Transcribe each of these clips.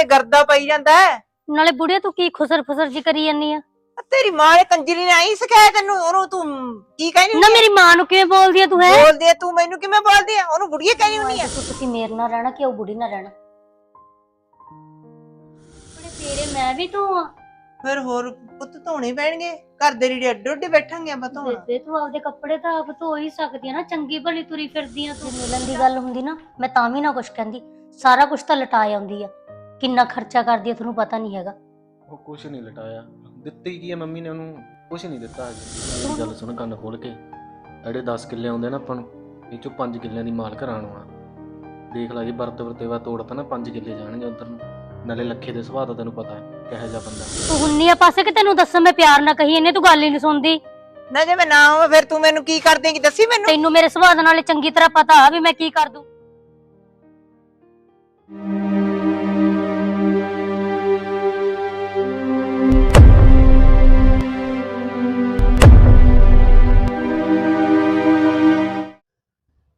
ਤੇ ਗਰਦਾ ਪਈ ਜਾਂਦਾ ਹੈ। ਨਾਲੇ ਬੁੜੀਆ ਤੂੰ ਕੀ ਖੁਸਰ ਫੁਸਰ ਜੀ ਕਰੀ ਜਾਨੀ ਆ? ਤੇਰੀ ਮਾਂ ਨੇ ਕੰਜਰੀ ਨੇ ਆਈ ਸਿਖਾਇਆ ਤੈਨੂੰ ਉਹਨੂੰ ਤੂੰ ਕੀ ਕਹਿਨੀ ਨਾ ਮੇਰੀ ਮਾਂ ਨੂੰ ਕਿਵੇਂ ਬੋਲਦੀ ਆ ਤੂੰ ਹੈ? ਬੋਲਦੀ ਆ ਤੂੰ ਮੈਨੂੰ ਕਿਵੇਂ ਬੋਲਦੀ ਆ? ਉਹਨੂੰ ਬੁੜੀਏ ਕਹਿਨੀ ਹੁੰਨੀ ਆ? ਤੂੰ ਤੁਸੀਂ ਮੇਰੇ ਨਾਲ ਰਹਿਣਾ ਕਿ ਉਹ ਬੁੜੀ ਨਾਲ ਰਹਿਣਾ? ਬੜੇ ਤੇਰੇ ਮੈਂ ਵੀ ਤੂੰ ਆ। ਫਿਰ ਹੋਰ ਪੁੱਤ ਧੋਣੇ ਪੈਣਗੇ। ਘਰ ਦੇ ਰੀੜੇ ਅੱਡੋ ਅੱਡੇ ਬੈਠਾਂਗੇ ਆਪਾਂ ਧੋਣਾ। ਬੇਬੇ ਤੂੰ ਆਪਦੇ ਕੱਪੜੇ ਤਾਂ ਆਪ ਧੋ ਹੀ ਸਕਦੀ ਆ ਨਾ ਚੰਗੀ ਭਲੀ ਤੁਰੀ ਫਿਰਦੀ ਆ ਤੂੰ। ਮਿਲਣ ਦੀ ਗੱਲ ਹੁੰਦੀ ਨਾ ਮੈਂ ਤਾਂ ਵੀ ਨਾ ਕੁਛ ਕਹਿੰਦੀ। ਸਾਰਾ ਕੁਝ ਤਾਂ ਲਟਾ ਆਉਂਦੀ ਆ। ਕਿੰਨਾ ਖਰਚਾ ਕਰਦੀ ਆ ਤੁਹਾਨੂੰ ਪਤਾ ਨਹੀਂ ਹੈਗਾ। ਉਹ ਕੁਛ ਨਹੀਂ ਲਟਾਇਆ। ਦਿੱਤੀ ਕੀ ਹੈ ਮੰਮੀ ਨੇ ਉਹਨੂੰ? ਕੁਛ ਨਹੀਂ ਦਿੱਤਾ ਹਜੇ। ਮੇਰੀ ਗੱਲ ਸੁਣ ਕੰਨ ਖੋਲ ਕੇ। ਜਿਹੜੇ 10 ਕਿੱਲੇ ਆਉਂਦੇ ਨਾ ਆਪਾਂ ਨੂੰ ਇਹ ਚੋਂ 5 ਕਿੱਲਿਆਂ ਦੀ ਮਾਲਕ ਰਾਣੋ ਆ ਦੇਖ ਲਾ ਜੀ ਵਰਤ ਵਰਤੇਵਾ ਤੋੜਤਾ ਨਾ 5 ਕਿੱਲੇ ਜਾਣਗੇ ਉਧਰ ਨੂੰ। ਨਾਲੇ ਲੱਖੇ ਦੇ ਸੁਭਾਅ ਦਾ ਤੈਨੂੰ ਪਤਾ ਹੈ ਕਿਹੋ ਜਿਹਾ ਬੰਦਾ ਤੂੰ ਹੁੰਨੀ ਆ ਪਾਸੇ ਕਿ ਤੈਨੂੰ ਦੱਸਾਂ ਮੈਂ ਪਿਆਰ ਨਾ ਕਹੀ ਇਹਨੇ ਤੂੰ ਗੱਲ ਹੀ ਨਹੀਂ ਸੁਣਦੀ। ਨਾ ਜੇ ਮੈਂ ਨਾ ਹੋਵਾਂ ਫਿਰ ਤੂੰ ਮੈਨੂੰ ਕੀ ਕਰ ਦੇਂਗੀ ਦੱਸੀ ਮੈਨੂੰ। ਤੈਨੂੰ ਮੇਰੇ ਸੁਭਾਅ ਦੇ ਨਾਲੇ ਚੰਗੀ ਤਰ੍ਹਾਂ ਪਤਾ ਆ ਵੀ ਮੈਂ ਕੀ ਕਰ ਦੂੰ।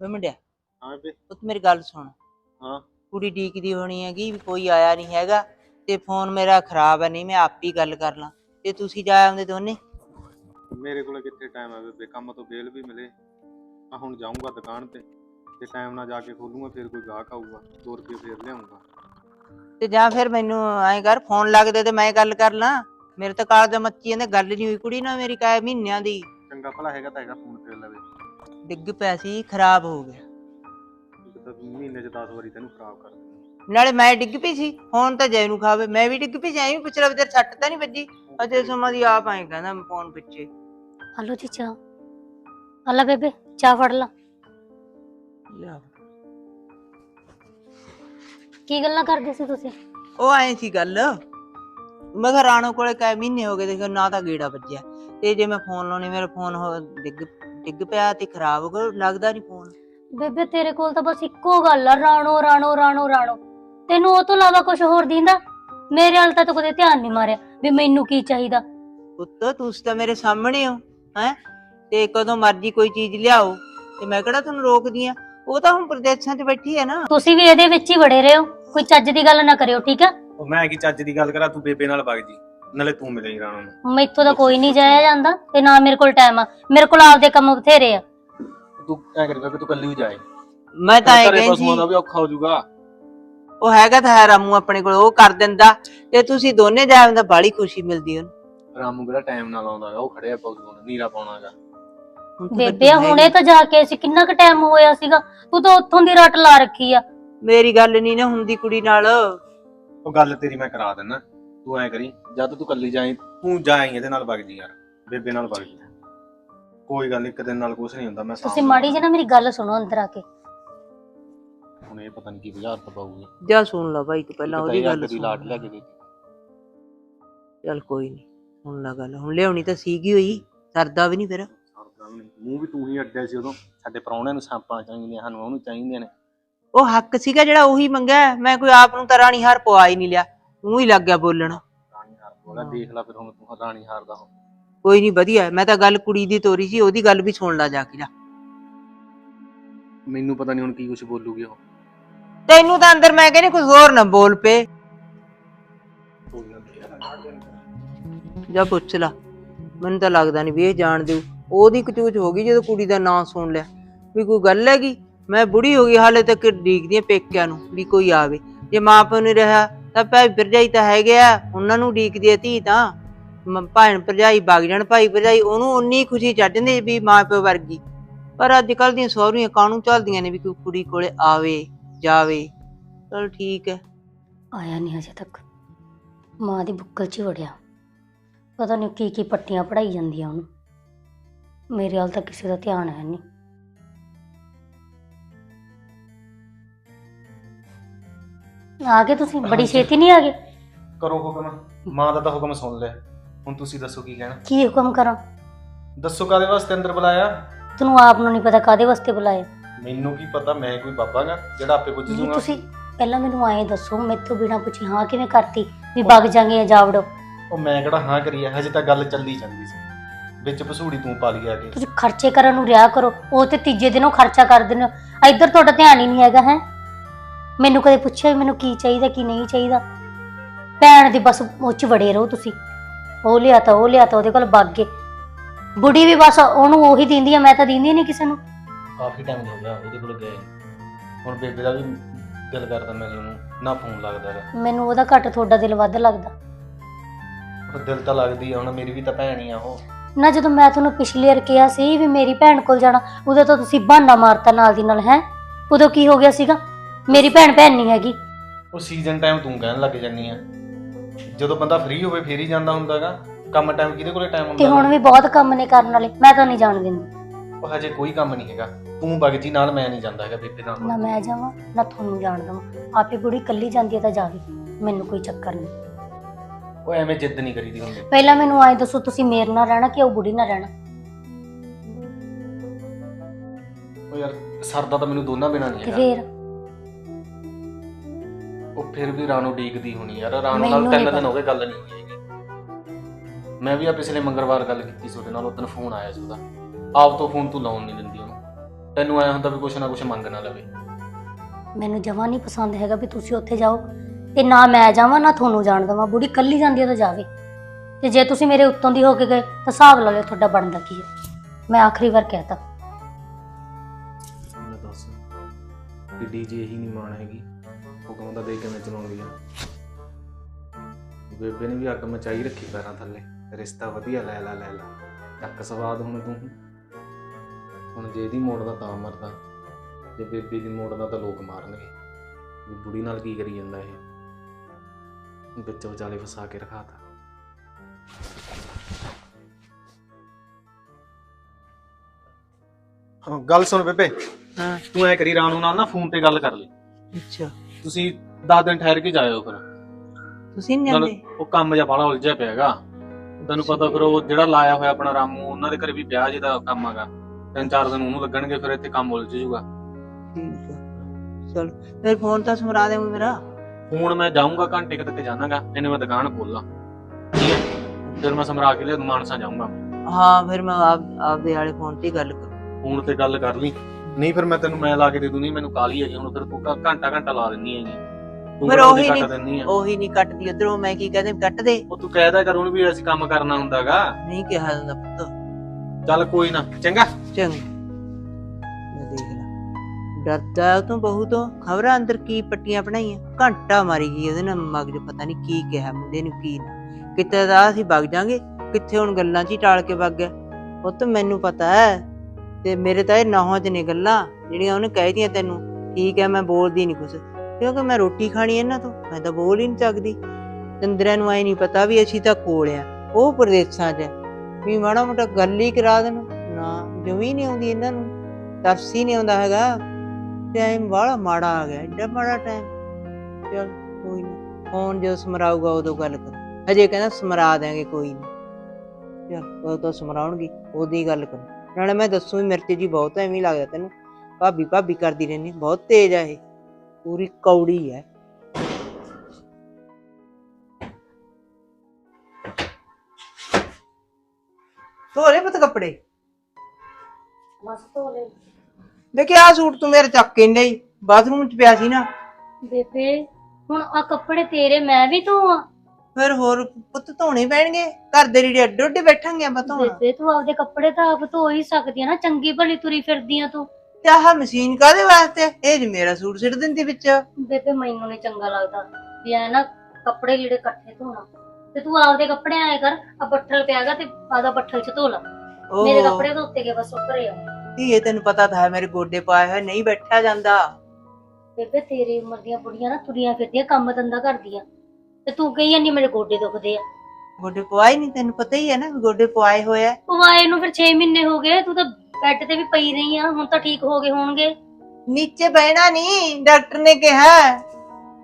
ਵੇ ਮੁੰਡਿਆ ਹਾਂ ਬੇ। ਪੁੱਤ ਮੇਰੀ ਗੱਲ ਸੁਣ। ਹਾਂ। ਕੁੜੀ ਡੀਕਦੀ ਹੋਣੀ ਹੈਗੀ ਵੀ ਕੋਈ ਆਇਆ ਨਹੀਂ ਹੈਗਾ ਤੇ ਫੋਨ ਮੇਰਾ ਖਰਾਬ ਹੈ ਨਹੀਂ ਮੈਂ ਆਪ ਹੀ ਗੱਲ ਕਰ ਲਾਂ। ਤੇ ਤੁਸੀਂ ਜਾ ਆਉਂਦੇ ਦੋਨੇ? ਮੇਰੇ ਕੋਲ ਕਿੱਥੇ ਟਾਈਮ ਹੈ ਬੇਬੇ? ਕੰਮ ਤੋਂ ਬੇਲ ਵੀ ਮਿਲੇ। ਆ ਹੁਣ ਜਾਊਂਗਾ ਦੁਕਾਨ ਤੇ ਤੇ ਟਾਈਮ ਨਾਲ ਜਾ ਕੇ ਖੋਲੂੰਗਾ ਫਿਰ ਕੋਈ ਗਾਹਕ ਆਊਗਾ 2 ਰੁਪਏ ਫੇਰ ਲਿਆਉਂਗਾ ਤੇ ਜਾਂ ਫਿਰ ਮੈਨੂੰ ਐਂ ਕਰ ਫੋਨ ਲੱਗਦੇ ਤੇ ਮੈਂ ਗੱਲ ਕਰ ਲਾਂ। ਮੇਰੇ ਤਾਂ ਕਾਲ ਦਾ ਮੱਚੀ ਜਾਂਦੇ ਗੱਲ ਨਹੀਂ ਹੋਈ ਕੁੜੀ ਨਾਲ ਮੇਰੀ ਕਾਇ ਮਹੀਨਿਆਂ ਦੀ। ਚੰਗਾ ਭਲਾ ਹੈਗਾ ਤਾਂ ਹੈਗਾ ਫੋਨ ਤੇ ਲਵੇ। ਡਿੱਗ ਪਿਆ ਸੀ ਖਰਾਬ ਹੋ ਗਿਆ। ਇੱਕ ਤਾਂ ਮਹੀਨੇ 'ਚ 10 ਵਾਰੀ ਤੈਨੂੰ ਖਰਾਬ ਕਰ ਦਿੰਦਾ ਨਾਲੇ ਮੈਂ ਡਿੱਗ ਪਈ ਸੀ ਫੋਨ ਤਾਂ ਜੈ ਨੂੰ ਖਾਵੇ। ਮੈਂ ਵੀ ਡਿੱਗ ਪਈ ਜਾਈ ਪੁੱਛ ਲਾ ਵੀ ਤੇਰੇ ਸੱਟ ਤਾਂ ਨਹੀਂ ਵੱਜੀ। ਅਜੇ ਸਮਾਂ ਦੀ ਆਪ ਆਏ ਕਹਿੰਦਾ ਮੈਂ ਫੋਨ ਪਿੱਛੇ। ਹਲੋ ਜੀ ਚਾਹ। ਹਲਾ ਬੇਬੇ ਚਾਹ ਫੜ ਲਾ। ਲਿਆ। ਕੀ ਗੱਲਾਂ ਕਰਦੇ ਸੀ ਤੁਸੀਂ? ਉਹ ਆਏ ਸੀ ਗੱਲ। ਮੈਂ ਕਿਹਾ ਰਾਣੋ ਕੋਲੇ ਕਈ ਮਹੀਨੇ ਹੋ ਗਏ ਦੇਖੋ ਨਾ ਤਾਂ ਗੇੜਾ ਵੱਜਿਆ। ਤੇ ਜੇ ਮੈਂ ਫੋਨ ਲਾਉਣੀ ਮੇਰਾ ਫੋਨ ਡਿੱਗ ਡਿੱਗ ਪਿਆ ਤੇ ਖਰਾਬ ਹੋ ਗਿਆ ਲੱਗਦਾ ਨਹੀਂ ਫੋਨ ਬੇਬੇ ਤੇਰੇ ਕੋਲ ਤਾਂ ਬਸ ਇੱਕੋ ਗੱਲ ਆ ਰਾਣੋ ਰਾਣੋ ਰਾਣੋ ਰਾਣੋ। ਤੈਨੂੰ ਉਹ ਤੋਂ ਇਲਾਵਾ ਕੁਝ ਹੋਰ ਦਿੰਦਾ? ਮੇਰੇ ਵੱਲ ਤਾਂ ਤੂੰ ਕਦੇ ਧਿਆਨ ਨਹੀਂ ਮਾਰਿਆ ਵੀ ਮੈਨੂੰ ਕੀ ਚਾਹੀਦਾ। ਪੁੱਤ ਤੁਸੀਂ ਤਾਂ ਮੇਰੇ ਸਾਹਮਣੇ ਹੋ ਹੈ? ਤੇ ਕਦੋਂ ਮਰਜ਼ੀ ਕੋਈ ਚੀਜ਼ ਲਿਆਓ ਤੇ ਮੈਂ ਕਿਹੜਾ ਤੁਹਾਨੂੰ ਰੋਕਦੀ ਆ? ਉਹ ਤਾਂ ਹੁਣ ਪ੍ਰਦੇਸ਼ਾਂ 'ਚ ਬੈਠੀ ਹੈ ਨਾ। ਤੁਸੀਂ ਵੀ ਇਹਦੇ ਵਿੱਚ ਹੀ ਵੜੇ ਰਹੋ ਕੋਈ ਚੱਜ ਦੀ ਗੱਲ ਨਾ ਕਰਿਓ ਠੀਕ ਆ? ਉਹ ਮੈਂ ਕੀ ਚੱਜ ਦੀ ਗੱਲ ਕਰਾਂ ਤੂੰ ਬੇਬੇ ਨਾਲ ਵਗ ਜੀ। ਨਾਲੇ ਤੂੰ ਮਿਲੇ ਰਾਣੋ ਨੂੰ। ਮੈਥੋਂ ਤਾਂ ਕੋਈ ਨਹੀਂ ਜਾਇਆ ਜਾਂਦਾ ਤੇ ਨਾ ਮੇਰੇ ਕੋਲ ਟਾਈਮ ਆ। ਮੇਰੇ ਕੋਲ ਆਪਦੇ ਕੰਮ ਬਥੇਰੇ ਆ। ਤੂੰ ਐ ਕਰੇਗਾ ਕਿ ਤੂੰ ਕੱਲੀ ਹੀ ਜਾਏ। ਮੈਂ ਤਾਂ ਇਹ ਘਰੇ ਕਹਿੰਦੀ ਪਸ਼ੂਆਂ ਦਾ ਵੀ ਔਖਾ ਹੋ ਜਾਊਗਾ। ਉਹ ਹੈਗਾ ਤਾਂ ਹੈ ਰਾਮੂ ਆਪਣੇ ਕੋਲ ਉਹ ਕਰ ਦਿੰਦਾ। ਤੇ ਤੁਸੀਂ ਦੋਨੇ ਜਾਵੇਂ ਤਾਂ ਬਾਲੀ ਖੁਸ਼ੀ ਮਿਲਦੀ ਉਹਨੂੰ। ਰਾਮੂ ਕਿਹੜਾ ਟਾਈਮ ਨਾਲ ਆਉਂਦਾ ਉਹ ਖੜਿਆ ਪਸ਼ੂਆਂ ਨੂੰ ਨੀਰਾ ਪਾਉਣਾਗਾ ਹੁਣ ਤੂੰ ਬੇਬੇ ਵੱਡੀ ਹੁਣੇ ਹੈਗੀ। ਤਾਂ ਜਾ ਕੇ ਅਸੀਂ ਕਿੰਨਾ ਕੁ ਟਾਈਮ ਹੋਇਆ ਸੀਗਾ। ਤੂੰ ਤਾਂ ਉੱਥੋਂ ਦੀ ਰੱਟ ਲਾ ਰੱਖੀ ਆ। ਮੇਰੀ ਗੱਲ ਨਹੀਂ ਨਾ ਹੁੰਦੀ ਕੁੜੀ ਨਾਲ। ਉਹ ਗੱਲ ਤੇਰੀ ਮੈਂ ਕਰਾ ਦਿੰਨਾ ਤੂੰ ਐ ਕਰੀ ਜਦ ਤੂੰ ਕੱਲੀ ਜਾਏ ਤੂੰ ਜਾਏਂ ਇਹਦੇ ਨਾਲ ਵਗ ਜੀ ਯਾਰ ਬੇਬੇ ਨਾਲ ਵਗ ਜੀ। ਕੋਈ ਗੱਲ ਨੀ, ਇੱਕ ਦਿਨ ਨਾਲ ਕੁਝ ਨਹੀਂ ਹੁੰਦਾ ਮੈਂ ਤੁਸੀਂ ਮਾੜੀ ਜਿਹੀ ਨਾ ਮੇਰੀ ਗੱਲ ਸੁਣੋ ਅੰਦਰ ਆ ਕੇ। ਹੁਣ ਇਹ ਪਤਾ ਨਹੀਂ ਕੀ ਬਾਜ਼ਾਰ ਤੋਂ ਪਾਊਗੀ ਜਾ ਸੁਣ ਲਾ ਭਾਈ ਤੂੰ ਪਹਿਲਾਂ ਉਹਦੀ ਗੱਲ ਸੁਣ ਲਾਟ ਲੈ। ਕੇ ਦੇ। ਚੱਲ ਕੋਈ ਨਹੀਂ ਹੁਣ ਲਾ ਗੱਲ। ਹੁਣ ਲਿਆਉਣੀ ਤਾਂ ਸੀਗੀ ਹੋਈ ਸਰਦਾ ਵੀ ਨਹੀਂ ਫਿਰ। ਮੂੰਹ ਵੀ ਤੂੰ ਹੀ ਅੱਡਿਆ ਸੀ ਉਦੋਂ। ਸਾਡੇ ਪਰੌਣਿਆਂ ਨੂੰ ਸਾਂਪਾਂ ਚਾਹੀਦੀਆਂ ਸਾਨੂੰ ਉਹਨੂੰ ਚਾਹੀਦੀਆਂ ਨੇ। ਉਹ ਹੱਕ ਸੀਗਾ ਜਿਹੜਾ ਉਹੀ ਮੰਗਿਆ ਮੈਂ ਕੋਈ ਆਪ ਨੂੰ ਤਾਂ ਰਾਣੀ ਹਾਰ ਪਵਾ ਹੀ ਨਹੀਂ ਲਿਆ। ਤੂੰ ਹੀ ਲੱਗ ਗਿਆ ਬੋਲਣ। ਰਾਣੀ ਹਾਰ ਬੋਲਾ ਦੇਖ ਲੈ ਫਿਰ ਹੁਣ ਤੂੰ ਰਾਣੀ ਹਾਰ ਦਾ ਹੋ ਕੋਈ ਨਹੀਂ ਵਧੀਆ ਮੈਂ ਤਾਂ ਗੱਲ ਕੁੜੀ ਦੀ ਤੋਰੀ ਸੀ ਉਹਦੀ ਗੱਲ ਵੀ ਸੁਣ ਲਾ ਜਾ ਕੇ ਜਾ। ਮੈਨੂੰ ਪਤਾ ਨਹੀਂ ਹੁਣ ਕੀ ਕੁਝ ਬੋਲੂਗੀ ਉਹ। ਤੈਨੂੰ ਤਾਂ ਅੰਦਰ ਮੈਂ ਕਹਿੰਦੀ ਕੁਝ ਹੋਰ ਨਾ ਬੋਲ ਪੇ। ਜਾ ਪੁੱਛ ਲਾ। ਮੈਨੂੰ ਤਾਂ ਲੱਗਦਾ ਨਹੀਂ ਵੀ ਇਹ ਜਾਣ ਦਿਓ ਉਹਦੀ ਕਚੂਚ ਹੋ ਗਈ ਜਦੋਂ ਕੁੜੀ ਦਾ ਨਾਂ ਸੁਣ ਲਿਆ। ਵੀ ਕੋਈ ਗੱਲ ਹੈਗੀ? ਮੈਂ ਬੁੜੀ ਹੋ ਗਈ ਹਾਲੇ ਤੱਕ ਡੀਕਦੀ ਆਂ ਪੇਕਿਆਂ ਨੂੰ ਵੀ ਕੋਈ ਆਵੇ। ਜੇ ਮਾਂ ਪਿਓ ਨਹੀਂ ਰਿਹਾ ਤਾਂ ਭਾਈ ਭਰਜਾਈ ਤਾਂ ਹੈਗੇ ਆ, ਉਹਨਾਂ ਨੂੰ ਡੀਕਦੀ ਆ ਧੀ ਤਾਂ। ਮ- ਭੈਣ ਭਰਜਾਈ ਵਗ ਜਾਣ, ਭਾਈ ਭਰਜਾਈ ਉਹਨੂੰ ਉਨੀ ਖੁਸ਼ੀ ਚੜ ਜਾਂਦੀ ਵੀ ਮਾਂ ਪਿਓ ਵਰਗੀ। ਪਰ ਅੱਜ ਕੱਲ ਦੀਆਂ ਸਹੁਰੀਆਂ ਕਾਹਨੂੰ ਚੱਲਦੀਆਂ ਨੇ ਵੀ ਕੋਈ ਕੁੜੀ ਕੋਲੇ ਆਵੇ, ਜਾਵੇ। ਚਲ ਠੀਕ ਹੈ ਆਇਆ ਨਹੀਂ ਹਜੇ ਤੱਕ। ਮਾਂ ਦੀ ਬੁੱਕਲ 'ਚ ਹੀ ਵੜਿਆ। ਪਤਾ ਨਹੀਂ ਕੀ ਕੀ ਪੱਟੀਆਂ ਪੜਾਈ ਜਾਂਦੀਆਂ ਉਹਨੂੰ। ਮੇਰੇ ਵੱਲ ਤਾਂ ਕਿਸੇ ਦਾ ਧਿਆਨ ਹੈ ਨਹੀਂ ਆ ਗਏ ਤੁਸੀਂ? ਬੜੀ ਛੇਤੀ ਨਹੀਂ ਆ ਗਏ? ਕਰੋ ਹੁਕਮ। ਮਾਂ ਦਾ ਤਾਂ ਹੁਕਮ ਸੁਣ ਲਿਆ ਹੁਣ ਤੁਸੀਂ ਦੱਸੋ ਕੀ ਕਹਿਣਾ? ਕੀ ਹੁਕਮ ਕਰਾਂ? ਦੱਸੋ ਕਾਦੇ ਵਾਸਤੇ ਅੰਦਰ ਬੁਲਾਇਆ? ਤੈਨੂੰ ਆਪ ਨੂੰ ਨਹੀਂ ਪਤਾ ਕਾਦੇ ਵਾਸਤੇ ਬੁਲਾਇਆ। ਮੈਨੂੰ ਕੀ ਪਤਾ? ਮੈਂ ਕੋਈ ਬਾਬਾ ਗਾ ਜਿਹੜਾ ਆਪੇ ਪੁੱਛ ਜੀ ਜੂਗਾ। ਤੁਸੀਂ ਪਹਿਲਾਂ ਮੈਨੂੰ ਆਏ ਦੱਸੋ ਮੈਥੋਂ ਬਿਨਾ ਪੁੱਛੀ ਹਾਂ ਕਿਵੇਂ ਕਰਤੀ? ਵੀ ਵਗ ਜਾਂਗੇ ਜਾਂ ਜਾਵੜੋ। ਉਹ ਮੈਂ ਕਿਹੜਾ ਹਾਂ ਕਰੀ ਆ ਹਜੇ ਤਾਂ ਗੱਲ ਚੱਲਦੀ ਜਾਂਦੀ ਸੀ। ਵਿੱਚ ਪਸੂੜੀ ਤੂੰ ਪਾ ਲਈ ਆ ਕੇ। ਤੁਸੀਂ ਖਰਚੇ ਕਰਨ ਨੂੰ ਰਿਆ ਕਰੋ। ਉਹ ਤੇ ਤੀਜੇ ਦਿਨੋਂ ਖਰਚਾ ਕਰ ਦਿੰਦੇ ਹੋ। ਇੱਧਰ ਤੁਹਾਡਾ ਧਿਆਨ ਹੀ ਨਹੀਂ ਹੈਗਾ ਹੈ? ਮੈਨੂੰ ਕਦੇ ਪੁੱਛਿਆ ਵੀ ਮੈਨੂੰ ਕੀ ਚਾਹੀਦਾ ਕੀ ਨਹੀਂ ਚਾਹੀਦਾ? ਭੈਣ ਦੀ ਬਸ ਉਹ ਚ ਵੜੇ ਰਹੋ ਤੁਸੀਂ। ਉਹ ਲਿਆ ਤਾਂ ਉਹ ਲਿਆ ਤਾਂ ਉਹਦੇ ਕੋਲ ਗਏ ਬੁੜੀ ਵੀ ਬਸ ਉਹਨੂੰ ਉਹੀ ਦਿੰਦੀ ਆ ਮੈਂ ਤਾਂ ਦਿੰਦੀ ਨਹੀਂ ਕਿਸੇ ਨੂੰ। ਕਾਫੀ ਟਾਈਮ ਹੋ ਗਿਆ ਉਹਦੇ ਕੋਲ ਗਏ। ਹੁਣ ਬੇਬੇ ਦਾ ਵੀ ਦਿਲ ਕਰਦਾ ਮਿਲਣ ਨੂੰ ਨਾ ਫੋਨ ਲੱਗਦਾ ਮੈਨੂੰ ਉਹਦਾ ਘੱਟ ਤੁਹਾਡਾ ਦਿਲ ਵੱਧ ਲੱਗਦਾ। ਪਰ ਦਿਲ ਤਾਂ ਲੱਗਦੀ ਆ ਹੁਣ ਮੇਰੀ ਵੀ ਤਾਂ ਭੈਣ ਹੀ ਆ ਉਹ। ਨਾ ਜਦੋਂ ਮੈਂ ਤੁਹਾਨੂੰ ਪਿਛਲੀ ਵਾਰ ਕਿਹਾ ਸੀ ਵੀ ਮੇਰੀ ਭੈਣ ਕੋਲ ਜਾਣਾ ਉਦੋਂ ਤਾਂ ਤੁਸੀਂ ਬਹਾਨਾ ਮਾਰਤਾ ਨਾਲ ਦੀ ਨਾਲ ਹੈ? ਉਦੋਂ ਕੀ ਹੋ ਗਿਆ ਸੀਗਾ? ਮੇਰੀ ਭੈਣ ਭੈਣ ਨਹੀਂ ਹੈਗੀ। ਉਹ ਸੀਜ਼ਨ ਟਾਈਮ ਤੂੰ ਕਹਿਣ ਲੱਗ ਜੰਨੀ ਆ। ਜਦੋਂ ਬੰਦਾ ਫ੍ਰੀ ਹੋਵੇ ਫੇਰ ਹੀ ਜਾਂਦਾ ਹੁੰਦਾਗਾ। ਕੰਮ ਟਾਈਮ ਕਿਹਦੇ ਕੋਲੇ ਟਾਈਮ ਤੇ ਹੁੰਦਾ? ਹੁਣ ਵੀ ਬਹੁਤ ਕੰਮ ਨੇ ਕਰਨ ਵਾਲੇ ਮੈਂ ਤਾਂ ਨਹੀਂ ਜਾਣ ਦਿੰਦੀ। ਉਹ ਹਜੇ ਕੋਈ ਕੰਮ ਨਹੀਂ ਹੈਗਾ। ਤੂੰ ਬਗਜੀ ਨਾਲ ਮੈਂ ਨਹੀਂ ਜਾਂਦਾ ਹੈਗਾ ਬੇਬੇ ਨਾਲ। ਨਾ ਮੈਂ ਜਾਵਾਂ ਨਾ ਤੁਹਾਨੂੰ ਜਾਣ ਦੇਵਾਂ। ਆਪੇ ਬੁੜੀ ਕੱਲੀ ਜਾਂਦੀ ਹੈ ਤਾਂ ਜਾਵੇ ਮੈਨੂੰ ਕੋਈ ਚੱਕਰ ਨਹੀਂ। ਉਹ ਐਵੇਂ ਜਿੱਦ ਨਹੀਂ ਕਰੀਦੀ ਹੁੰਦੀ। ਪਹਿਲਾਂ ਮੈਨੂੰ ਆਏ ਦੱਸੋ ਤੁਸੀਂ ਮੇਰੇ ਨਾਲ ਰਹਿਣਾ ਕਿ ਉਹ ਬੁੜੀ ਨਾਲ ਰਹਿਣਾ? ਉਹ ਯਾਰ ਸਰਦਾ ਤਾਂ ਮੈਨੂੰ ਦੋਨਾਂ ਬਿਨਾਂ ਨਹੀਂ ਤੇ ਹੈਗਾ। ਫੇਰ? ਫਿਰ ਵੀ ਰਾਣੋ ਡੀਕਦੀ ਹੋਣੀ ਯਾਰ। ਰਾਣੋ ਮੈਨੂੰ ਨਾਲ ਨਹੀਂ ਤਿੰਨ ਦਿਨ। ਹੋ ਗਏ ਗੱਲ ਨਹੀਂ ਹੋਈ ਹੈਗੀ। ਮੈਂ ਵੀ ਆ ਪਿਛਲੇ ਮੰਗਲਵਾਰ ਗੱਲ ਕੀਤੀ ਸੀ ਉਹਦੇ ਨਾਲ ਉਦੋਂ ਫੋਨ ਆਇਆ ਸੀ ਉਹਦਾ। ਆਪ ਤੋਂ ਫੋਨ ਤੂੰ ਲਾਉਣ ਨਹੀਂ ਦਿੰਦੀ ਉਹਨੂੰ। ਤੈਨੂੰ ਆਇਆ ਹੁੰਦਾ ਵੀ ਕੁਛ ਨਾ ਕੁਛ ਮੰਗ ਨਾ ਲਵੇ। ਮੈਨੂੰ ਜਮਾ ਨਹੀਂ ਪਸੰਦ ਹੈਗਾ ਵੀ ਤੁਸੀਂ ਉੱਥੇ ਜਾਓ। ਤੇ ਨਾ ਮੈਂ ਜਾਵਾਂ ਨਾ ਤੁਹਾਨੂੰ ਜਾਣ ਦੇਵਾਂ। ਬੁੜੀ ਕੱਲੀ ਜਾਂਦੀ ਹੈ ਤਾਂ ਜਾਵੇ। ਤੇ ਜੇ ਤੁਸੀਂ ਮੇਰੇ ਉੱਤੋਂ ਦੀ ਹੋ ਕੇ ਗਏ ਤਾਂ ਹਿਸਾਬ ਲਾ ਲਿਓ ਤੁਹਾਡਾ ਬਣਦਾ ਕੀ ਹੈ। ਮੈਂ ਆਖਰੀ ਵਾਰ ਕਹਿਤਾ। ਮੈਂ ਦੱਸ ਕਿ ਡੀਜੇ ਇਹੀ ਨਹੀਂ ਮਾਣ ਹੈਗੀ। ਹੁਕਮ ਦਾ ਦੇ ਕੇ ਮੈਂ ਚਲਾਉਂਦੀ ਆ ਬੇਬੇ ਨੇ ਵੀ ਅੱਗ ਮਚਾਈ ਰੱਖੀ ਪੈਰਾਂ ਥੱਲੇ। ਰਿਸ਼ਤਾ ਵਧੀਆ ਲੈ ਲੈ ਲੈ ਲੈ। ਚੱਕ ਸਵਾਦ ਹੁਣ ਤੂੰ। ਹੁਣ ਜੇ ਇਹਦੀ ਮੋੜਦਾ ਤਾਂ ਮਰਦਾ ਜੇ ਬੇਬੇ ਦੀ ਮੋੜਦਾ ਤਾਂ ਲੋਕ ਮਾਰਨਗੇ। ਵੀ ਬੁੜੀ ਨਾਲ ਕੀ ਕਰੀ ਜਾਂਦਾ ਇਹ? ਵਿੱਚ ਵਿਚਾਲੇ ਫਸਾ ਕੇ ਰਖਾਤਾ। ਹਾਂ ਗੱਲ ਸੁਣ ਬੇਬੇ। ਹਾਂ। ਤੂੰ ਐ ਕਰੀ ਰਾਣੂ ਨਾਲ ਨਾ ਫੋਨ ਤੇ ਗੱਲ ਕਰ ਲਈ ਅੱਛਾ। ਤੁਸੀਂ 10 ਦਿਨ ਠਹਿਰ ਕੇ ਜਾਇਓ ਫਿਰ। ਤੁਸੀਂ ਨਹੀਂ ਨਾਲ ਜਾਂਦੇ? ਉਹ ਕੰਮ ਜਿਹਾ ਬਾਹਲਾ ਉਲਝਿਆ ਪਿਆਗਾ ਤੈਨੂੰ ਪਤਾ ਫਿਰ ਉਹ ਜਿਹੜਾ ਲਾਇਆ ਹੋਇਆ ਆਪਣਾ ਰਾਮੂ ਉਹਨਾਂ ਦੇ ਘਰੇ ਵੀ ਵਿਆਹ ਜਿਹਦਾ ਕੰਮ ਹੈਗਾ। ਤਿੰਨ ਚਾਰ ਦਿਨ ਉਹਨੂੰ ਲੱਗਣਗੇ ਫਿਰ ਇੱਥੇ ਕੰਮ ਉਲਝ ਜਾਊਗਾ। ਠੀਕ ਆ। ਚਲ ਫਿਰ ਫੋਨ ਤਾਂ ਸਮਰਾ ਦੇ ਮੇਰਾ। ਹੁਣ ਮੈਂ ਜਾਊਂਗਾ ਘੰਟੇ ਕੁ ਤੱਕ ਜਾਣਾਗਾ। ਇਹਨੇ ਮੈਂ ਦੁਕਾਨ ਖੋਲਾਂ। ਠੀਕ ਹੈ ਫਿਰ ਮੈਂ ਸਮਰਾ ਕੇ ਲਿਆ ਮਾਨਸਾ ਜਾਊਂਗਾ। ਹਾਂ ਫਿਰ ਮੈਂ ਆਪ ਆਪਦੇ ਵਾਲੇ ਫੋਨ ਤੇ ਹੀ ਗੱਲ ਕਰੂੰ। ਫੋਨ ਤੇ ਗੱਲ ਕਰ ਲਈ। ਨਹੀਂ ਫਿਰ ਮੈਂ ਤੈੰ ਮੈਂ ਲਾ ਕੇ ਦੇ ਦੂੰ। ਨਹੀਂ ਮੈਨੂੰ ਕਾਲੀ ਹੈਗੀ ਹੁਣ ਫਿਰ ਤੂੰ ਘ- ਘੰਟਾ ਘੰਟਾ ਲਾ ਦਿੰਨੀ ਹੈਗੀ। ਤੂੰ ਫਿਰ ਉਹੀ ਨਹੀਂ- ਦਿੰਨੀ ਆ। ਉਹੀ ਨਹੀਂ ਕੱਟਦੀ ਉਧਰੋਂ ਮੈਂ ਕੀ ਕਹਦੇ ਕੱਟ ਦੇ। ਉਹ ਤੂੰ ਕਹਿਦਾ ਕਰ ਉਹਨੂੰ ਵੀ ਅਸੀਂ ਕੰਮ ਕਰਨਾ ਹੁੰਦਾਗਾ। ਨਹੀਂ ਕਿਹਾ ਜਾਂਦਾ ਪੁੱਤ। ਚੱਲ ਕੋਈ ਨਾ ਚੰਗਾ। ਚੰਗਾ। ਮੈਂ ਦੇਖ ਲਾ। ਡਰਦਾ ਤੂੰ ਬਹੁਤ ਤੋਂ ਖਬਰਾਂ ਅੰਦਰ ਕੀ ਪੱਟੀਆਂ ਬਣਾਈਆਂ। ਘੰਟਾ ਮਾਰੀ ਗਈ ਉਹਦੇ ਨਾਲ ਮਗਜ ਪਤਾ ਨਹੀਂ ਕੀ ਕਿਹਾ ਮੁੰਡੇ ਨੂੰ ਕੀ ਨਾ। ਕਿਤੇ ਦਾ ਅਸੀਂ ਵਗ ਜਾਾਂਗੇ ਕਿੱਥੇ ਹੁਣ ਗੱਲਾਂ 'ਚ ਹੀ ਟਾਲ ਕੇ ਵਗ ਗਿਆ। ਉਹ ਤਾਂ ਮੈਨੂੰ ਪਤਾ ਹੈ ਤੇ ਮੇਰੇ ਤਾਂ ਇਹ ਨਾਹਾਂ 'ਚ ਨੇ ਗੱਲਾਂ ਜਿਹੜੀਆਂ ਉਹਨੇ ਕਹਿ ਤੈਨੂੰ। ਠੀਕ ਹੈ, ਮੈਂ ਬੋਲਦੀ ਨਹੀਂ ਕੁਛ। ਕਿਉਂਕਿ ਮੈਂ ਰੋਟੀ ਖਾਣੀ ਇਹਨਾਂ ਤੋਂ, ਮੈਂ ਤਾਂ ਬੋਲ ਹੀ ਨਹੀਂ ਸਕਦੀ। ਚੰਦਰਿਆਂ ਨੂੰ ਆਈ ਨਹੀਂ ਪਤਾ ਵੀ ਅਸੀਂ ਤਾਂ ਕੋਲ ਆ, ਉਹ ਪ੍ਰਦੇਸ਼ਾਂ 'ਚ ਹੈ। ਵੀ ਮਾੜਾ ਮੋਟਾ ਗੱਲ ਹੀ ਕਰਾ ਦੇਣ। ਨਾ, ਜਮੀ ਨਹੀਂ ਆਉਂਦੀ ਇਹਨਾਂ ਨੂੰ। ਤਰਸ ਹੀ ਨਹੀਂ ਆਉਂਦਾ ਹੈਗਾ। ਟਾਈਮ ਵਾਲਾ ਮਾੜਾ ਆ ਗਿਆ ਏਡਾ ਮਾੜਾ ਟਾਈਮ। ਚਲ ਕੋਈ ਨਹੀਂ ਫੋਨ ਜਦੋਂ ਸਮਰਾਊਗਾ ਉਦੋਂ ਗੱਲ ਕਰ। ਹਜੇ ਕਹਿੰਦਾ ਸਮਰਾ ਦਿਆਂਗੇ, ਕੋਈ ਨਹੀਂ ਚਲ, ਉਹ ਤਾਂ ਸਮਰਾਉਣਗੀ, ਉਹਦੀ ਗੱਲ ਕਰ। ਨਾਲੇ ਮੈਂ ਦੱਸੂ ਵੀ ਮਿਰਚ ਜੀ ਬਹੁਤ ਐਵੇਂ ਹੀ ਲੱਗਦਾ ਤੈਨੂੰ। ਭਾਬੀ ਭਾਬੀ ਕਰਦੀ ਰਹਿੰਦੀ ਬਹੁਤ ਤੇਜ਼ ਆ ਇਹ। ਪੂਰੀ ਕੌੜੀ ਹੈ ਧੋਲੇ ਪਤ ਕੱਪੜੇ। ਬਸ ਧੋਲੇ ਦੇਖਿਆ ਆ ਸੂਟ ਤੂੰ ਮੇਰੇ ਚੱਕ ਕੇ ਨਹੀਂ ਬਾਥਰੂਮ ਚ ਪਿਆ ਸੀ ਨਾ। ਬੇਬੇ ਹੁਣ ਆ ਕੱਪੜੇ ਤੇਰੇ ਮੈਂ ਵੀ ਧੋਵਾਂ। ਫਿਰ ਹੋਰ ਪੁੱਤ ਧੋਣੇ ਪੈਣਗੇ? ਘਰ ਦੇ ਰੀੜੇ ਅੱਡੋ ਅੱਡੇ ਬੈਠਾਂਗੇ ਆਪਾਂ ਧੋਣਾ। ਬੇਬੇ ਤੂੰ ਆਪਦੇ ਕੱਪੜੇ ਤਾਂ ਆਪ ਧੋ ਹੀ ਸਕਦੀ ਆ ਨਾ ਚੰਗੀ ਭਲੀ ਤੁਰੀ ਫਿਰਦੀ ਆ ਤੂੰ। ਤੇ ਆਹ ਮਸ਼ੀਨ ਕਾਦੇ ਵਾਸਤੇ? ਇਹ ਜੀ ਮੇਰਾ ਸੂਟ ਸਿੱਟ ਦਿੰਦੀ ਵਿੱਚ। ਬੇਬੇ ਮੈਨੂੰ ਨਹੀਂ ਚੰਗਾ ਲੱਗਦਾ ਵੀ ਐ ਨਾ ਕੱਪੜੇ ਲੀੜੇ ਇਕੱਠੇ ਧੋਣਾ। ਤੇ ਤੂੰ ਆਪਦੇ ਕੱਪੜੇ ਆਏ ਕਰ ਆ ਬੱਠਲ ਪਿਆਗਾ ਤੇ ਆਦਾ ਬੱਠਲ ਚ ਧੋ ਲਾ। ਮੇਰੇ ਕੱਪੜੇ ਧੋਤੇ ਗਏ ਬਸ ਉੱਪਰ ਆ। ਧੀਏ ਤੈਨੂੰ ਪਤਾ ਤਾਂ ਹੈ ਮੇਰੇ ਗੋਡੇ ਪਾਏ ਹੋਏ ਨਹੀਂ ਬੈਠਿਆ ਜਾਂਦਾ। ਬੇਬੇ ਤੇਰੀ ਉਮਰ ਦੀਆਂ ਬੁੜੀਆਂ ਨਾ ਤੁਰੀਆਂ ਫਿਰਦੀਆਂ ਕੰਮ ਧੰਦਾ ਕਰਦੀਆਂ। ਤੇ ਤੂੰ ਕਹੀ ਜਾਂਦੀ ਮੇਰੇ ਗੋਡੇ ਦੁਖਦੇ ਆ। ਗੋਡੇ ਪਵਾਏ ਨਹੀਂ ਤੈਨੂੰ ਪਤਾ ਹੀ ਹੈ ਨਾ ਵੀ ਗੋਡੇ ਪਵਾਏ ਆ ਉਹ ਆਏ ਨੂੰ ਫਿਰ 6 ਮਹੀਨੇ ਹੋ ਗਏ ਤੂੰ ਤਾਂ ਬੈੱਡ ਤੇ ਵੀ ਪਈ ਰਹੀ ਆ ਹੁਣ ਤਾਂ ਠੀਕ ਹੋ ਗਏ ਹੋਣਗੇ। ਨੀਚੇ ਬਹਿਣਾ ਨਹੀਂ ਡਾਕਟਰ ਨੇ ਕਿਹਾ।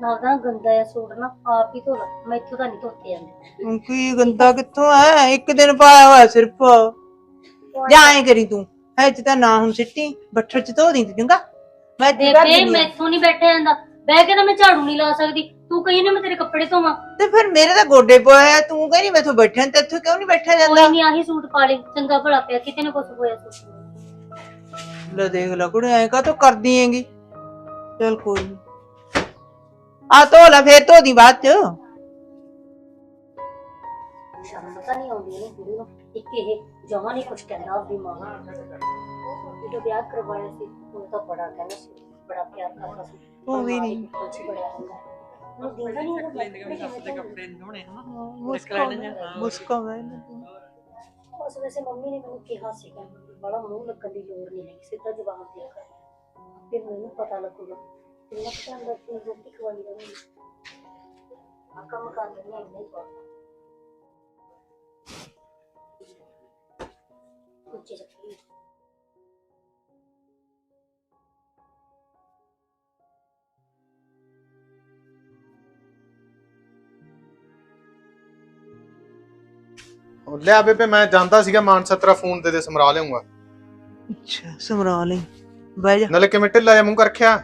ਲੱਗਦਾ ਗੰਦਾ ਆ ਸੂਟ ਨਾ ਆਪ ਹੀ ਧੋ ਲਾ ਮੈਥੋਂ ਤਾਂ ਨਹੀਂ ਧੋਤੇ ਜਾਂਦੇ। ਹੁਣ ਕੀ ਗੰਦਾ ਕਿੱਥੋਂ ਹੈ? ਇੱਕ ਦਿਨ ਪਾਇਆ ਹੋਇਆ ਸਿਰਫ। ਜਾਂ ਐ ਕਰੀ ਤੂੰ ਹੈ ਚ ਤਾਂ ਨਾ ਹੁਣ ਸਿੱਟੀ ਬੱਠਲ ਚ ਧੋ ਦੀ ਤੂੰ ਚੰਗਾ। ਮੈਂ ਬੇਬੇ ਦਿੰਦੀ ਹਾਂ। ਮੈਥੋਂ ਨਹੀਂ ਬੈਠਿਆ ਜਾਂਦਾ। ਬਹਿ ਕੇ ਤਾਂ ਮੈਂ ਝਾੜੂ ਨਹੀਂ ਲਾ ਸਕਦੀ। ਤੂੰ ਕਹੀ ਨਾ ਮੈਂ ਤੇਰੇ ਕੱਪੜੇ ਧੋਵਾਂ। ਤੇ ਫਿਰ ਮੇਰੇ ਤਾਂ ਗੋਡੇ ਪਵਾਏ ਆ ਤੂੰ ਕਹਿੰਦੀ ਮੈਥੋਂ ਬੈਠਿਆ ਤੇ ਇੱਥੋਂ ਕਿਉਂ ਨਹੀਂ ਬੈਠਿਆ ਜਾਂਦਾ? ਕੋਈ ਨਹੀਂ ਆਹੀ ਸੂਟ ਪਾ ਲੈ ਚੰਗਾ ਭਲਾ ਪਿਆ ਕਿਤੇ ਨਾ ਕੁਝ ਹੋਇਆ ਸੂਟ ਲੈ। ਦੇਖ ਲੈ ਕੁੜੇ ਐ ਕਾ ਤੋ ਕਰਦੀ ਹੈਗੀ? ਚਲ ਕੋਈ ਨੀ। ਆ ਧੋ ਲੈ ਫੇਰ ਧੋ ਦੀ ਬਾਅਦ ਚ। ਤਾਂ ਨਹੀਂ ਆਉਂਦੀ ਇਹਨੂੰ ਕੁੜੀ ਨੂੰ। ਇੱਕ ਇਹ ਜਮਾਂ ਨਹੀਂ ਕੁਝ ਕਹਿੰਦਾ ਆਪਣੀ ਮਾਂ ਨੂੰ। ਜਦੋਂ ਵਿਆਹ ਕਰਵਾਇਆ ਸੀ ਉਹ ਤਾਂ ਬੜਾ ਕਹਿੰਦਾ ਸੀ ਬੜਾ ਪਿਆਰ ਕਰਦਾ ਸੀ। ਉਹ ਵੀ ਨਹੀਂ। ਕੁਝ ਬੜਾ ਹੁੰਦਾ। ਉਹ ਦਿੰਦਾ ਨਹੀਂ ਇਹਦਾ ਕੱਪੜੇ ਮੁਸਕਾ ਵੇ ਉਸ ਵੈਸੇ ਮੰਮੀ ਨੇ ਮੈਨੂੰ ਕਿਹਾ ਸੀਗਾ ਬੜਾ ਮੂੰਹ ਲੱਗਣ ਦੀ ਲੋੜ ਨਹੀਂ ਹੈ ਸਿੱਧਾ ਜਵਾਬ ਦਿਆ ਕਰ। ਫਿਰ ਮੈਨੂੰ ਪਤਾ ਲੱਗੂਗਾ ਕਿੰਨਾ ਕੁ ਤੂੰ ਰੋਟੀ ਖਵਾਈ ਆ ਕੰਮ ਕਰ ਲੈਣੀ ਹੈ ਨਹੀਂ ਪਾ ਉੱਚੀ ਚੱਕੀ ਉਹ ਲਿਆ ਬੇਬੇ ਮੈਂ ਜਾਂਦਾ ਸੀਗਾ ਮਾਨਸਾ ਤੇਰਾ ਫੋਨ ਦੇ ਦੇ ਸਮਰਾ ਲਿਆਉਂਗਾ। ਅੱਛਾ ਸਮਰਾ ਲਈ ਬਹਿ ਜਾ। ਨਾਲੇ ਕਿਵੇਂ ਢਿੱਲਾ ਜਿਹਾ ਮੂੰਹ ਕਰ ਰੱਖਿਆ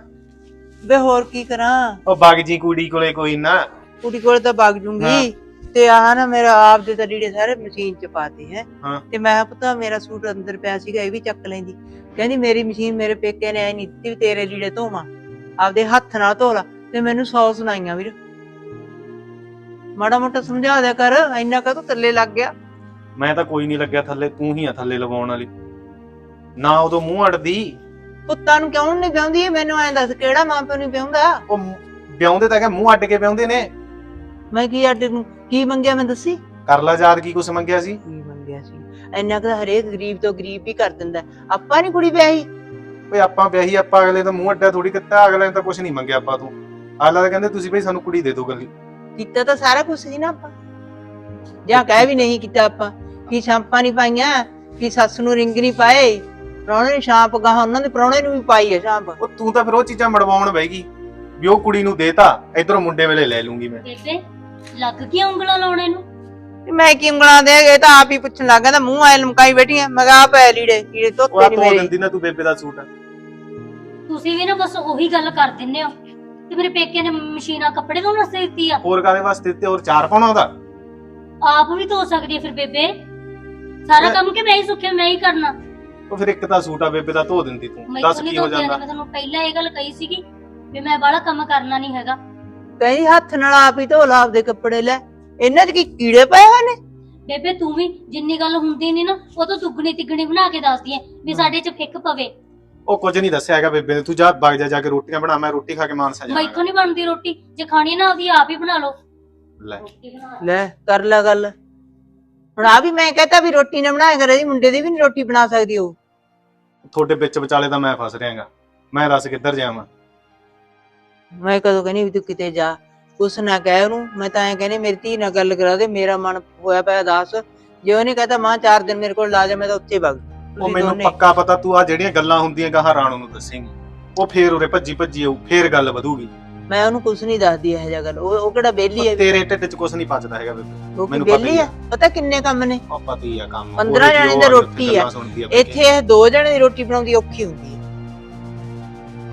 ਵੇ ਹੋਰ ਕੀ ਕਰਾਂ? ਉਹ ਬਗ ਜੀ ਕੁੜੀ ਕੋਲੇ ਕੋਈ ਨਾ। ਕੁੜੀ ਕੋਲ ਤਾਂ ਵਗ ਜੂੰਗੀ। ਤੇ ਆਹ ਨਾ ਮੇਰਾ ਆਪ ਦੇ ਤਾਂ ਲੀੜੇ ਸਾਰੇ ਮਸ਼ੀਨ ਚ ਪਾਤੇ ਹੈ। ਹਾਂ। ਤੇ ਮੈਂ ਕਿਹਾ ਪਤਾ ਮੇਰਾ ਸੂਟ ਅੰਦਰ ਪਿਆ ਸੀਗਾ ਇਹ ਵੀ ਚੱਕ ਲੈਂਦੀ। ਕਹਿੰਦੀ ਮੇਰੀ ਮਸ਼ੀਨ ਮੇਰੇ ਪੇਕੇ ਨੇ ਐ ਨਹੀਂ ਦਿੱਤੀ ਵੀ ਤੇਰੇ ਲੀੜੇ ਧੋਵਾਂ। ਆਪਦੇ ਹੱਥ ਨਾਲ ਧੋ ਲਾ। ਤੇ ਮੈਨੂੰ ਸੌ ਸੁਣਾਈਆਂ ਵੀਰ। ਮਾੜਾ ਮੋਟਾ ਸਮਝਾ ਦਿਆ ਕਰ ਇੰਨਾ ਕਾ ਤੂੰ ਥੱਲੇ ਲੱਗ ਗਿਆ। ਮੈਂ ਤਾਂ ਕੋਈ ਨਹੀਂ ਲੱਗਿਆ ਥੱਲੇ ਤੂੰ ਹੀ ਆ ਥੱਲੇ ਲਵਾਉਣ ਵਾਲੀ। ਨਾ ਉਦੋਂ ਮੂੰਹ ਅੜਦੀ। ਪੁੱਤਾਂ ਨੂੰ ਕਿਉਂ ਨਹੀਂ ਵਿਆਉਂਦੀ ਮੈਨੂੰ ਐਂ ਦੱਸ ਕਿਹੜਾ ਮਾਂ ਪਿਓ ਨਹੀਂ ਵਿਆਉਂਦਾ ਉਹ ਵਿਆਉਂਦੇ ਤਾਂ ਕਿ ਮੂੰਹ ਅੱਡ ਕੇ ਵਿਆਉਂਦੇ ਨੇ। ਮੈਂ ਕੀ ਅੱਡ ਨੂੰ ਕੀ ਮੰਗਿਆ ਮੈਂ ਦੱਸੀ? ਕਰ ਲਾ ਯਾਦ ਕੀ ਕੁਛ ਮੰਗਿਆ ਸੀ? ਕੀ ਮੰਗਿਆ ਸੀ? ਇੰਨਾ ਕੁ ਹਰੇਕ ਗਰੀਬ ਤੋਂ ਗਰੀਬ ਵੀ ਕਰ ਦਿੰਦਾ ਆਪਾਂ ਨਹੀਂ ਕੁੜੀ ਵਿਆਹੀ। ਓਏ ਆਪਾਂ ਵਿਆਹੀ ਆਪਾਂ ਅਗਲੇ ਤਾਂ ਮੂੰਹ ਅੱਡਾ ਥੋੜੀ ਕੀਤਾ ਅਗਲੇ ਨੇ ਤਾਂ ਕੁਛ ਨਹੀਂ ਮੰਗਿਆ ਆਪਾਂ ਤੋਂ। ਅਗਲਾ ਤਾਂ ਕਹਿੰਦੇ ਤੁਸੀਂ ਬਈ ਸਾਨੂੰ ਕੁੜੀ ਦੇ ਦਿਓ ਗੱਲੀ। ਕੀਤਾ ਤਾਂ ਸਾਰਾ ਕੁਝ ਸੀ ਨਾ ਆਪਾਂ। ਜਾਂ ਕਹਿ ਵੀ ਨਹੀਂ ਕੀਤਾ ਆਪਾਂ। ਕੀ ਸ਼ਾਂਪਾਂ ਨਹੀਂ ਪਾਈਆਂ? ਕੀ ਸੱਸ ਨੂੰ ਰਿੰਗ ਨਹੀਂ ਪਾਏ? ਪ੍ਰਾਹੁਣੇ ਨੇ ਸ਼ਾਂਪ ਗਾਹ ਉਹਨਾਂ ਦੇ ਪ੍ਰਾਹੁਣੇ ਨੂੰ ਵੀ ਪਾਈ ਹੈ ਸ਼ਾਂਪ ਉਹ ਤੂੰ ਤਾਂ ਫਿਰ ਉਹ ਚੀਜ਼ਾਂ ਮੜਵਾਉਣ ਬੈਗੀ ਵੀ ਉਹ ਕੁੜੀ ਨੂੰ ਦੇਤਾ ਇਧਰੋਂ ਮੁੰਡੇ ਵੇਲੇ ਲੈ ਲੂੰਗੀ ਮੈਂ। ਬੇਬੇ ਲੱਗ ਗਿਆ ਉਂਗਲਾਂ ਲਾਉਣੇ ਨੂੰ? ਮੈਂ ਕੀ ਉਂਗਲਾਂ ਦੇ ਗਏ ਤਾਂ ਆਪ ਹੀ ਪੁੱਛਣ ਲੱਗਾ ਤਾਂ ਮੂੰਹ ਐ ਲਮਕਾਈ ਬੈਠੀ ਆ। ਮੈਂ ਕਿਹਾ ਆਪ ਐ ਲੀੜੇ ਲੀੜੇ ਉਹ ਧੋਤੇ ਆ ਨਹੀਂ ਧੋ ਮੇਰੇ। ਦਿੰਦੀ ਨਾ ਤੂੰ ਬੇਬੇ ਦਾ ਸੂਟ। ਤੁਸੀਂ ਵੀ ਨਾ ਬਸ ਉਹੀ ਗੱਲ ਕਰ ਦਿੰਦੇ ਹੋ। ਤੇ ਮੇਰੇ ਪੇਕੇ ਨੇ ਮਸ਼ੀਨਾਂ ਕੱਪੜੇ ਧੋਣ ਵਾਸਤੇ ਦਿੱਤੀ ਆ। ਹੋਰ ਕਾਦੇ ਵਾਸਤੇ ਤੇ ਹੋਰ ਚਾਰ ਪਾਉਣਾ ਉਹਦਾ? ਆਪ ਵੀ ਧੋ ਸਕਦੀ ਹੈ ਫਿਰ ਬੇਬੇ। ਸਾਰਾ ਕੰਮ ਕਿ ਮੈਂ ਹੀ ਸੁੱਖਿਆ ਮੈਂ ਹੀ ਕਰਨਾ। ਉਹ ਫਿਰ ਇੱਕ ਤਾਂ ਸੂਟ ਆ ਬੇਬੇ ਦਾ ਧੋ ਦਿੰਦੀ ਤੂੰ। ਦੱਸ ਨਹੀਂ ਕੀ ਹੋ ਜਾਂਦਾ? ਮੈਂ ਤੁਹਾਨੂੰ ਪਹਿਲਾਂ ਇਹ ਗੱਲ ਕਹੀ ਸੀਗੀ ਵੀ ਮੈਂ ਬਾਹਲਾ ਕੰਮ ਕਰਨਾ ਨਹੀਂ ਹੈਗਾ। ਕਈ ਹੱਥ ਨਾਲ ਆਪ ਹੀ ਧੋ ਲਾ ਆਪਦੇ ਕੱਪੜੇ ਲੈ। ਇਹਨਾਂ 'ਚ ਕੀ ਕੀੜੇ ਪਏ ਹੋਏ ਨੇ? ਬੇਬੇ ਤੂੰ ਵੀ ਜਿੰਨੀ ਗੱਲ ਹੁੰਦੀ ਨਹੀਂ ਨਾ ਉਹ ਤਾਂ ਦੁੱਗਣੀ ਤਿੱਗਣੀ ਬਣਾ ਕੇ ਦੱਸਦੀ ਐ ਵੀ ਸਾਡੇ 'ਚ ਫਿੱਕ ਪਵੇ। ਉਹ ਕੁਝ ਨਹੀਂ ਦੱਸਿਆ ਹੈਗਾ ਬੇਬੇ ਨੇ। ਤੂੰ ਜਾ ਵਗ ਜਾ ਜਾ ਕੇ ਰੋਟੀਆਂ ਬਣਾ ਮੈਂ ਰੋਟੀ ਖਾ ਕੇ ਮਾਨਸਾ ਜਾਣਾ। ਮੈਥੋਂ ਨਹੀਂ ਬਣਦੀ ਰੋਟੀ। ਜੇ ਖਾਣੀ ਨਾ ਉਹਦੀ ਆਪ ਹੀ ਬਣਾ ਲਓ। ਲੈ। ਰੋਟੀ ਬਣਾ। ਲੈ ਕਰ ਲੈ ਗੱਲ। ਹੁਣ ਆ ਵੀ ਮੈਂ ਕਹਤਾ ਵੀ ਰੋਟੀ ਨਾ ਬਣਾਇਆ ਕਰੇ ਦੀ ਮੁੰਡੇ ਦੀ ਵੀ ਰੋਟੀ ਬਣਾ ਸਕਦੀ ਉਹ। ਤੁਹਾਡੇ ਵਿੱਚ ਵਿਚਾਲੇ ਤਾਂ ਮੈਂ ਫਸ ਰਿਹਾਗਾ। ਮੈਂ ਦੱਸ ਕਿੱਧਰ ਜਾਵਾਂ? ਮੈਂ ਕਦੋਂ ਕਹਿੰਦੀ ਵੀ ਤੂੰ ਕਿਤੇ ਜਾ। ਕੁਛ ਨਾ ਕਹਿ ਉਹਨੂੰ ਮੈਂ ਤਾਂ ਐ ਕਹਿੰਦੀ ਮੇਰੀ ਧੀ ਨਾਲ ਗੱਲ ਕਰਾ ਦੇ ਮੇਰਾ ਮਨ ਹੋਇਆ ਪਿਆ ਦੱਸ ਜੇ ਉਹਨੇ ਕਹਤਾ ਮਾਂ ਚਾਰ ਦਿਨ ਮੇਰੇ ਕੋਲ ਲਾ ਜਾ ਮੈਂ ਤਾਂ ਉੱਥੇ ਵਗ ਉਹ ਮੈਨੂੰ ਪੱਕਾ ਪਤਾ ਤੂੰ ਆ ਜਿਹੜੀਆਂ ਗੱਲਾਂ ਹੁੰਦੀਆਂ ਗਾਹਾਂ ਰਾਣੋ ਨੂੰ ਦੱਸੇਂਗੀ। ਉਹ ਫੇਰ ਉਰੇ ਭੱਜੀ ਭੱਜੀ ਆਊ ਫੇਰ ਗੱਲ ਵਧੂਗੀ। ਮੈਂ ਉਹਨੂੰ ਕੁਛ ਨਹੀਂ ਦੱਸਦੀ ਇਹ ਜਿਹਾ ਗੱਲ। ਉਹ ਉਹ ਕਿਹੜਾ ਬੇਲੀ ਹੈ ਤੇਰੇ ਢਿੱਡ 'ਚ ਕੁਝ ਨਹੀਂ ਪਚਦਾ ਹੈਗਾ ਬੇਬੇ। ਮੈਨੂੰ ਪਤਾ ਬੇਲੀ ਹੀ? ਹੈ। ਪਤਾ ਕਿੰਨੇ ਕੰਮ ਨੇ? ਉਹ ਪਤਾ ਹੀ ਆ ਕੰਮ। ਪੰਦਰਾਂ ਉਹਦੀ ਜਣੇ ਉਹ ਦੀ ਆ ਰੋਟੀ ਆ। ਆ ਇੱਥੇ ਇਹ ਦੋ ਜਣੇ ਦੀ ਰੋਟੀ ਬਣਾਉਂਦੀ ਔਖੀ ਹੁੰਦੀ ਹੈ।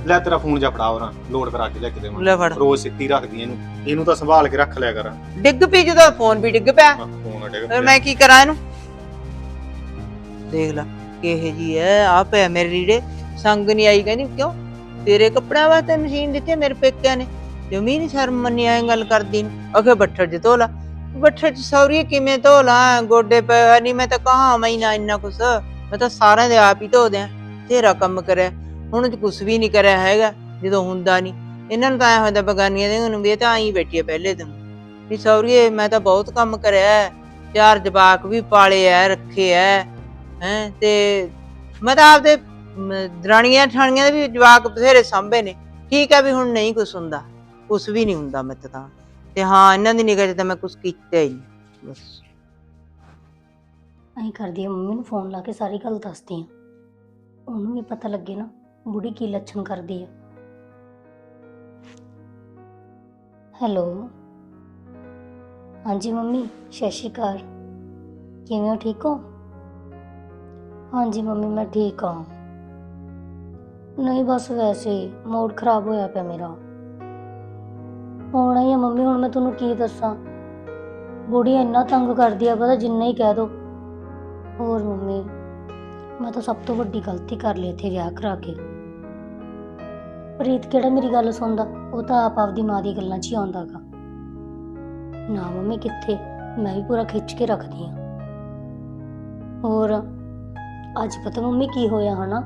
ਲੈ ਤੇਰਾ ਫੋਨ ਜਾ ਫੜਾ ਉਹਨਾਂ ਲੋਡ ਕਰਾ ਕੇ ਲੈ ਕੇ ਦੇਵਾਂ ਰੋਜ਼ ਸਿੱਟੀ ਰੱਖਦੀ ਇਹਨੂੰ। ਇਹਨੂੰ ਤਾਂ ਸੰਭਾਲ ਕੇ ਰੱਖ ਲਿਆ ਕਰ। ਡਿੱਗ ਪਈ ਜਦੋਂ ਫੋਨ ਵੀ ਡਿੱਗ ਪਿਆ। ਫੋਨ ਫਿਰ ਮੈਂ ਕੀ ਕਰਾਂ ਇਹਨੂੰ? ਦੇਖ ਲੈ ਕਿਹੇ ਜੀ ਐ ਆ ਪਿਆ ਮੇਰੇ ਰੀੜੇ ਸੰਗ ਨਹੀਂ ਆਈ ਕਹਿੰਦੀ ਕਿਉਂ? ਤੇਰੇ ਕੱਪੜਿਆਂ ਵਾਸਤੇ ਮਸ਼ੀਨ ਦਿੱਤੀ ਮੇਰੇ ਪੇਕਿਆਂ ਨੇ। ਜਮੀ ਨਹੀਂ ਸ਼ਰਮ ਮੰਨੀ ਐ ਗੱਲ ਕਰਦੀ ਨੂੰ ਅਖੇ ਬੱਠਰ ਚ ਧੋ ਲਾ ਚ ਸੌਰੀ, ਕਿਵੇਂ ਧੋ ਗੋਡੇ ਪਏ ਨਹੀਂ ਮੈਂ ਤਾਂ ਕਹਾ ਮੈਂ ਨਾ ਇੰਨਾ ਕੁਛ। ਮੈਂ ਤਾਂ ਸਾਰਿਆਂ ਦੇ ਆਪ ਹੀ ਧੋ ਦਿਆਂ। ਤੇਰਾ ਕੰਮ ਕਰਿਆ। ਹੁਣ ਕੁਛ ਵੀ ਨਹੀਂ ਕਰਿਆ ਹੈਗਾ, ਜਦੋਂ ਹੁੰਦਾ ਨਹੀਂ ਇਹਨਾਂ ਨੂੰ ਤਾਂ ਐ ਹੁੰਦਾ ਬਗਾਨੀਆਂ ਦੇ ਨੂੰ ਵੀ ਇਹ ਤਾਂ ਆਈ ਬੈਠੀ ਆ ਪਹਿਲੇ ਦਿਨ। ਵੀ ਸੌਰੀਏ ਮੈਂ ਤਾਂ ਬਹੁਤ ਕੰਮ ਕਰਿਆ ਚਾਰ ਜਵਾਕ ਵੀ ਪਾਲੇ ਐ, ਰੱਖੇ ਐ। ਹੈ, ਤੇ ਮੈਂ ਤਾਂ ਆਪਦੇ ਦਰਾਣੀਆਂ ਠਾਣੀਆਂ ਦੇ ਵੀ ਜਵਾਕ ਬਥੇਰੇ ਸਾਂਭੇ ਨੇ। ਠੀਕ ਹੈ ਵੀ ਹੁਣ ਨਹੀਂ ਕੁਛ ਹੁੰਦਾ। ਕੁਛ ਵੀ ਨਹੀਂ ਹੁੰਦਾ ਮੈਂ ਤਾਂ। ਤੇ ਹਾਂ, ਇਹਨਾਂ ਦੀ ਨਿਗਾਹ 'ਚ ਤਾਂ ਮੈਂ ਕੁਛ ਕੀਤਾ ਹੀ ਨਹੀਂ। ਬਸ। ਐਂ ਕਰਦੀ ਆ ਮੰਮੀ ਨੂੰ ਫੋਨ ਲਾ ਕੇ ਸਾਰੀ ਗੱਲ ਦੱਸਦੀ ਆ। ਉਹਨੂੰ ਵੀ ਪਤਾ ਲੱਗੇ ਨਾ ਬੁੜੀ ਕੀ ਲੱਛਣ ਕਰਦੀ ਆ। ਹੈਲੋ। ਹਾਂਜੀ ਮੰਮੀ, ਸਤਿ ਸ਼੍ਰੀ ਅਕਾਲ। ਕਿਵੇਂ ਹੋ, ਠੀਕ ਹੋ? ਹਾਂਜੀ ਮੰਮੀ, ਮੈਂ ਠੀਕ ਹਾਂ। ਨਹੀਂ, ਬਸ ਵੈਸੇ ਹੀ ਮੂਡ ਖਰਾਬ ਹੋਇਆ ਪਿਆ ਮੇਰਾ। ਹੋਣਾ ਹੀ ਆ ਮੰਮੀ, ਹੁਣ ਮੈਂ ਤੁਹਾਨੂੰ ਕੀ ਦੱਸਾਂ? ਬੁੜੀ ਇੰਨਾ ਤੰਗ ਕਰਦੀ ਆ, ਪਤਾ ਜਿੰਨਾ ਹੀ ਕਹਿ ਦੋ। ਹੋਰ ਮੰਮੀ, ਮੈਂ ਤਾਂ ਸਭ ਤੋਂ ਵੱਡੀ ਗਲਤੀ ਕਰ ਲਈ ਇੱਥੇ ਵਿਆਹ ਕਰਾ ਕੇ। ਪ੍ਰੀਤ ਕਿਹੜਾ ਮੇਰੀ ਗੱਲ ਸੁਣਦਾ? ਉਹ ਤਾਂ ਆਪ ਆਪਦੀ ਮਾਂ ਦੀ ਗੱਲਾਂ 'ਚ ਹੀ ਆਉਂਦਾਗਾ ਨਾ ਮੰਮੀ, ਕਿੱਥੇ? ਮੈਂ ਵੀ ਪੂਰਾ ਖਿੱਚ ਕੇ ਰੱਖਦੀ ਆ। ਹੋਰ, ਅੱਜ ਪਤਾ ਮੰਮੀ ਕੀ ਹੋਇਆ, ਹਨਾ?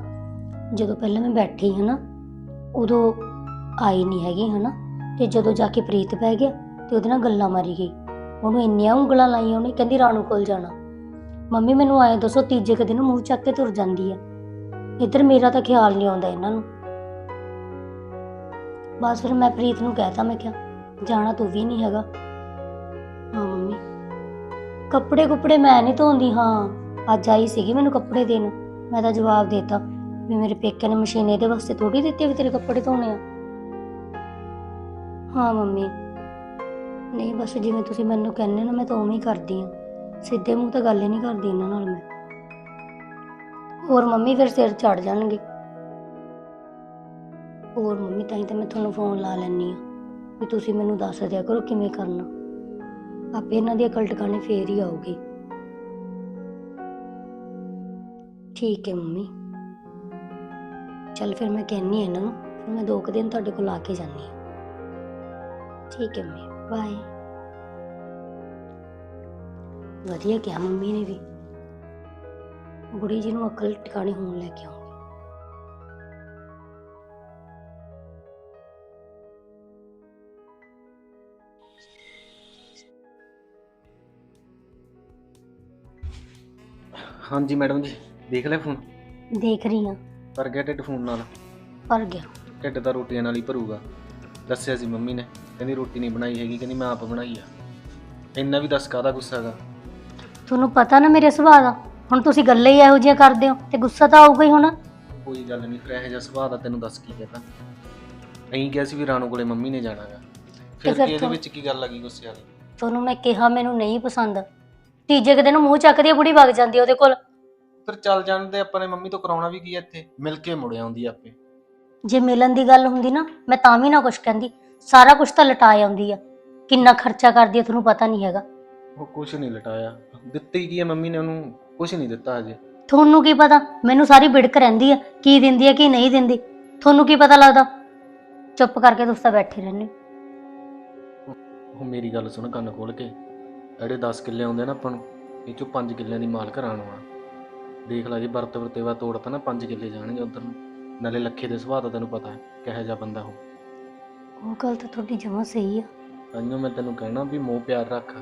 ਜਦੋਂ ਪਹਿਲਾਂ ਮੈਂ ਬੈਠੀ ਹਨਾ ਉਦੋਂ ਆਈ ਨਹੀਂ ਹੈਗੀ, ਹਨਾ? ਤੇ ਜਦੋਂ ਜਾ ਕੇ ਪ੍ਰੀਤ ਪੈ ਗਿਆ ਤੇ ਉਹਦੇ ਨਾਲ ਗੱਲਾਂ ਮਾਰੀ ਗਈ। ਉਹਨੂੰ ਇੰਨੀਆਂ ਉਂਗਲਾਂ ਲਾਈਆਂ, ਉਹਨੇ ਕਹਿੰਦੀ, ਰਾਣੂ ਕੋਲ ਜਾਣਾ। ਮੰਮੀ, ਮੈਨੂੰ ਆਏ ਦੱਸੋ, ਤੀਜੇ ਕੁ ਦਿਨ ਮੂੰਹ ਚੱਕ ਕੇ ਤੁਰ ਜਾਂਦੀ ਆ। ਇੱਧਰ ਮੇਰਾ ਤਾਂ ਖਿਆਲ ਨਹੀਂ ਆਉਂਦਾ ਇਹਨਾਂ ਨੂੰ। ਬਸ ਫਿਰ ਮੈਂ ਪ੍ਰੀਤ ਨੂੰ ਕਹਿਤਾ, ਮੈਂ ਕਿਹਾ, ਜਾਣਾ ਤੂੰ ਵੀ ਨਹੀਂ ਹੈਗਾ। ਹਾਂ, ਮੰਮੀ। ਕੱਪੜੇ ਕੁਪੜੇ ਮੈਂ ਨਹੀਂ ਧੋਂਦੀ, ਹਾਂ। ਅੱਜ ਆਈ ਸੀਗੀ ਮੈਨੂੰ ਕੱਪੜੇ ਦੇਣ, ਮੈਂ ਤਾਂ ਜਵਾਬ ਦੇਤਾ। ਵੀ ਮੇਰੇ ਪੇਕੇ ਨੇ ਮਸ਼ੀਨ ਇਹਦੇ ਵਾਸਤੇ ਥੋੜੀ ਦਿੱਤੀ ਵੀ ਤੇਰੇ ਕੱਪੜੇ ਧੋਣੇ ਆ। ਹਾਂ, ਮੰਮੀ। ਨਹੀਂ, ਬਸ ਜਿਵੇਂ ਤੁਸੀਂ ਮੈਨੂੰ ਕਹਿੰਦੇ ਨਾ, ਮੈਂ ਤਾਂ ਉਵੇਂ ਹੀ ਕਰਦੀ ਆ। ਸਿੱਧੇ ਮੂੰਹ ਤਾਂ ਗੱਲ ਹੀ ਨਹੀਂ ਕਰਦੀ ਇਹਨਾਂ ਨਾਲ ਮੈਂ। ਹੋਰ ਮੰਮੀ, ਫਿਰ ਸਿਰ ਚੜ ਜਾਣਗੇ। ਹੋਰ ਮੰਮੀ, ਤਾਂ ਹੀ ਤਾਂ ਮੈਂ ਤੁਹਾਨੂੰ ਫੋਨ ਲਾ ਲੈਣੀ ਆ ਵੀ ਤੁਸੀਂ ਮੈਨੂੰ ਦੱਸ ਦਿਆ ਕਰੋ ਕਿਵੇਂ ਕਰਨਾ। ਆਪੇ ਇਹਨਾਂ ਦੀ ਅਕਲ ਟਿਕਾਣੇ ਫੇਰ ਹੀ ਆਊਗੀ। ਠੀਕ ਹੈ ਮੰਮੀ। ਚਲ ਫਿਰ ਮੈਂ ਕਹਿੰਨੀ ਇਹਨਾਂ ਨੂੰ ਫਿਰ ਮੈਂ ਦੋ ਕੁ ਦਿਨ ਤੁਹਾਡੇ ਕੋਲ ਆ ਕੇ ਜਾਂਦੀ ਹਾਂ ਠੀਕ ਹੈ ਮੰਮੀ ਬਾਏ ਵਧੀਆ ਕਿਹਾ ਮੰਮੀ ਨੇ ਵੀ। ਬੁੜੀ ਜੀ ਨੂੰ ਅਕਲ ਟਿਕਾਣੇ ਹੋਣ ਲੈ ਕੇ ਆਉਂਗੀ। ਹਾਂਜੀ ਮੈਡਮ ਜੀ ਦੇਖ ਲਿਆ ਫੋਨ? ਦੇਖ ਰਹੀ ਹਾਂ। ਪਰ ਗਿਆ ਢਿੱਡ ਫੋਨ ਨਾਲ। ਪਰ ਗਿਆ। ਢਿੱਡ ਤਾਂ ਰੋਟੀਆਂ ਨਾਲ ਹੀ ਭਰੂਗਾ। ਦੱਸਿਆ ਸੀ ਮੰਮੀ ਨੇ ਕਹਿੰਦੀ ਰੋਟੀ ਨਹੀਂ ਬਣਾਈ ਹੈਗੀ ਕਹਿੰਦੀ ਮੈਂ ਆਪ ਬਣਾਈ ਆ। ਇੰਨਾ ਵੀ ਦੱਸ ਕਾਹਦਾ ਗੁੱਸਾ ਹੈਗਾ? ਤੁਹਾਨੂੰ ਪਤਾ ਨਾ ਮੇਰੇ ਸੁਭਾਅ ਦਾ ਹੁਣ ਤੁਸੀਂ ਗੱਲਾਂ ਹੀ ਇਹੋ ਜਿਹੀਆਂ ਕਰਦੇ ਹੋ ਤੇ ਗੁੱਸਾ ਤਾਂ ਆਊਗਾ ਹੀ ਹੁਣ। ਕੋਈ ਗੱਲ ਨਹੀਂ ਫਿਰ ਇਹੋ ਜਿਹਾ ਸੁਭਾਅ ਦਾ ਤੈਨੂੰ ਦੱਸ ਕੀ ਕਹਤਾ ਅਹੀਂ ਕਿਹਾ ਸੀ ਵੀ ਰਾਣੂ ਕੋਲੇ ਮੰਮੀ ਨੇ ਜਾਣਾਗਾ ਫਿਰ ਕੀ ਇਹਦੇ ਵਿੱਚ ਕੀ ਗੱਲ ਲੱਗੀ ਗੁੱਸੇ ਵਾਲੀ? ਤੁਹਾਨੂੰ ਮੈਂ ਕਿਹਾ ਮੈਨੂੰ ਨਹੀਂ ਪਸੰਦ। ਤੀਜੇ ਕੁ ਦਿਨ ਮੂੰਹ ਚੱਕਦੀ ਆ ਬੁੜੀ ਵਗ ਜਾਂਦੀ ਆ ਉਹਦੇ ਕੋਲ। ਫਿਰ ਚੱਲ ਜਾਂਦੇ ਆਪਾਂ ਨੇ ਮੰਮੀ ਤੋਂ ਕਰਾਉਣਾ ਵੀ ਕੀ ਆ ਇੱਥੇ? ਮਿਲ ਕੇ ਮੁੜ ਆਉਂਦੀ ਆ ਆਪੇ। ਜੇ ਮਿਲਣ ਦੀ ਗੱਲ ਹੁੰਦੀ ਨਾ ਮੈਂ ਤਾਂ ਵੀ ਨਾ ਕੁਛ ਕਹਿੰਦੀ। ਸਾਰਾ ਕੁਝ ਤਾਂ ਲਟਾ ਆਉਂਦੀ ਆ। ਕਿੰਨਾ ਖਰਚਾ ਕਰਦੀ ਆ ਤੁਹਾਨੂੰ ਪਤਾ ਨਹੀਂ ਹੈਗਾ। ਉਹ ਕੁਝ ਨਹੀਂ ਲਟਾਇਆ। ਦਿੱਤੀ ਕੀ ਆ ਮੰਮੀ ਨੇ ਉਹਨੂੰ? ਕੁਝ ਨਹੀਂ ਦਿੱਤਾ ਅਜੇ ਤੁਹਾਨੂੰ ਕੀ ਪਤਾ? ਮੈਨੂੰ ਸਾਰੀ ਬਿੜਕ ਰਹਿੰਦੀ ਆ। ਕੀ ਦਿੰਦੀ ਆ ਕੀ ਨਹੀਂ ਦਿੰਦੀ। ਤੁਹਾਨੂੰ ਕੀ ਪਤਾ ਲੱਗਦਾ? ਚੁੱਪ ਕਰਕੇ ਤੁਸੀਂ ਤਾਂ ਬੈਠੇ ਰਹਿੰਦੇ ਹੋ। ਉਹ ਮੇਰੀ ਗੱਲ ਸੁਣ ਕੰਨ ਖੋਲ ਕੇ। ਜਿਹੜੇ 10 ਕਿੱਲੇ ਆਉਂਦੇ ਨਾ ਆਪਾਂ ਨੂੰ ਇਹ ਚੋਂ 5 ਕਿੱਲਿਆਂ ਦੀ ਮਾਲਕ ਰਾਣੂ ਆ। ਦੇਖ ਲਾ ਜੇ ਵਰਤ ਵਰਤੇਵਾ ਤੋੜਤਾ ਨਾ 5 ਕਿੱਲੇ ਜਾਣਗੇ ਉਧਰ ਨੂੰ। ਨਾਲੇ ਲੱਖੇ ਦੇ ਸੁਭਾਅ ਦਾ ਤੈਨੂੰ ਪਤਾ ਹੈ ਕਿਹੋ ਜਿਹਾ ਬੰਦਾ ਉਹ। ਉਹ ਗੱਲ ਤਾਂ ਤੁਹਾਡੀ ਜਮਾਂ ਸਹੀ ਆ। ਤਾਂਹੀਓ ਮੈਂ ਤੈਨੂੰ ਕਹਿਣਾ ਵੀ ਮੋਹ ਪਿਆਰ ਰੱਖ।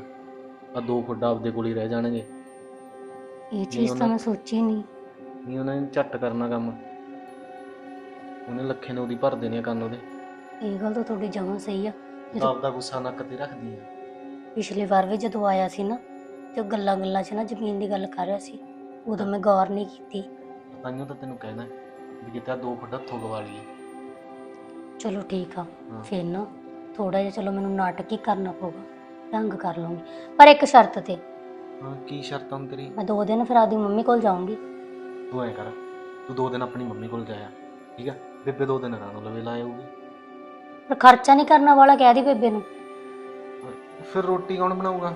ਆ ਦੋ ਫੁੱਡਾ ਆਪਦੇ ਕੋਲ ਹੀ ਰਹਿ ਜਾਣਗੇ। ਇਹ ਚੀਜ਼ ਤਾਂ ਮੈਂ ਸੋਚੀ ਨਹੀਂ। ਨਹੀਂ ਉਹਨਾਂ ਨੇ ਝੱਟ ਕਰਨਾ ਕੰਮ। ਉਹਨੇ ਲੱਖੇ ਨੇ ਉਹਦੀ ਭਰ ਦੇਣੇ ਆ ਕੰਨ ਉਹਦੇ। ਇਹ ਗੱਲ ਤਾਂ ਤੁਹਾਡੀ ਜਮਾਂ ਸਹੀ ਆ। ਜਦੋਂ ਆਪਦਾ ਗੁੱਸਾ ਨੱਕ ਤੇ ਰੱਖਦੀ ਆ। ਪਿਛਲੀ ਵਾਰ ਵੀ ਜਦੋਂ ਆਇਆ ਸੀ ਨਾ ਤੇ ਗੱਲਾਂ ਗੱਲਾਂ 'ਚ ਨਾ ਜ਼ਮੀਨ ਦੀ ਗੱਲ ਕਰ ਰਿਹਾ ਸੀ। ਉਦੋਂ ਮੈਂ ਗੌਰ ਨਹੀਂ ਕੀਤੀ। ਤਾਂਹੀਓ ਤਾਂ ਤੈਨੂੰ ਕਹਿਣਾ ਵੀ ਕਿਤੇ ਆਹ ਦੋ ਫੁੱਟ ਹੱਥੋਂ ਗਵਾ ਲਈਏ। ਚਲੋ ਠੀਕ ਆ ਹਾਂ। ਫਿਰ ਨਾ ਥੋੜਾ ਜਿਹਾ ਚਲੋ ਮੈਨੂੰ ਨਾਟਕ ਹੀ ਕਰਨਾ ਪਊਗਾ ਢੰਗ ਕਰ ਲਵਾਂਗੀ ਪਰ ਇੱਕ ਸ਼ਰਤ ਤੇ। ਹਾਂ ਕੀ ਸ਼ਰਤ ਹੁਣ ਤੇਰੀ? ਮੈਂ ਦੋ ਦਿਨ ਫਿਰ ਆਦੀ ਮੰਮੀ ਕੋਲ ਜਾਊਂਗੀ। ਤੂੰ ਐ ਕਰ ਤੂੰ ਦੋ ਦਿਨ ਆਪਣੀ ਮੰਮੀ ਕੋਲ ਜਾਇਆ ਠੀਕ ਆ? ਬੇਬੇ ਦੋ ਦਿਨ ਰਾਣੋ ਲਵੇ ਲਾਇਆਊਗੀ ਪਰ ਖਰਚਾ ਨਹੀਂ ਕਰਨਾ ਵਾਲਾ ਕਹਿ ਦੀ ਬੇਬੇ ਨੂੰ। ਫਿਰ ਰੋਟੀ ਕੌਣ ਬਣਾਊਗਾ?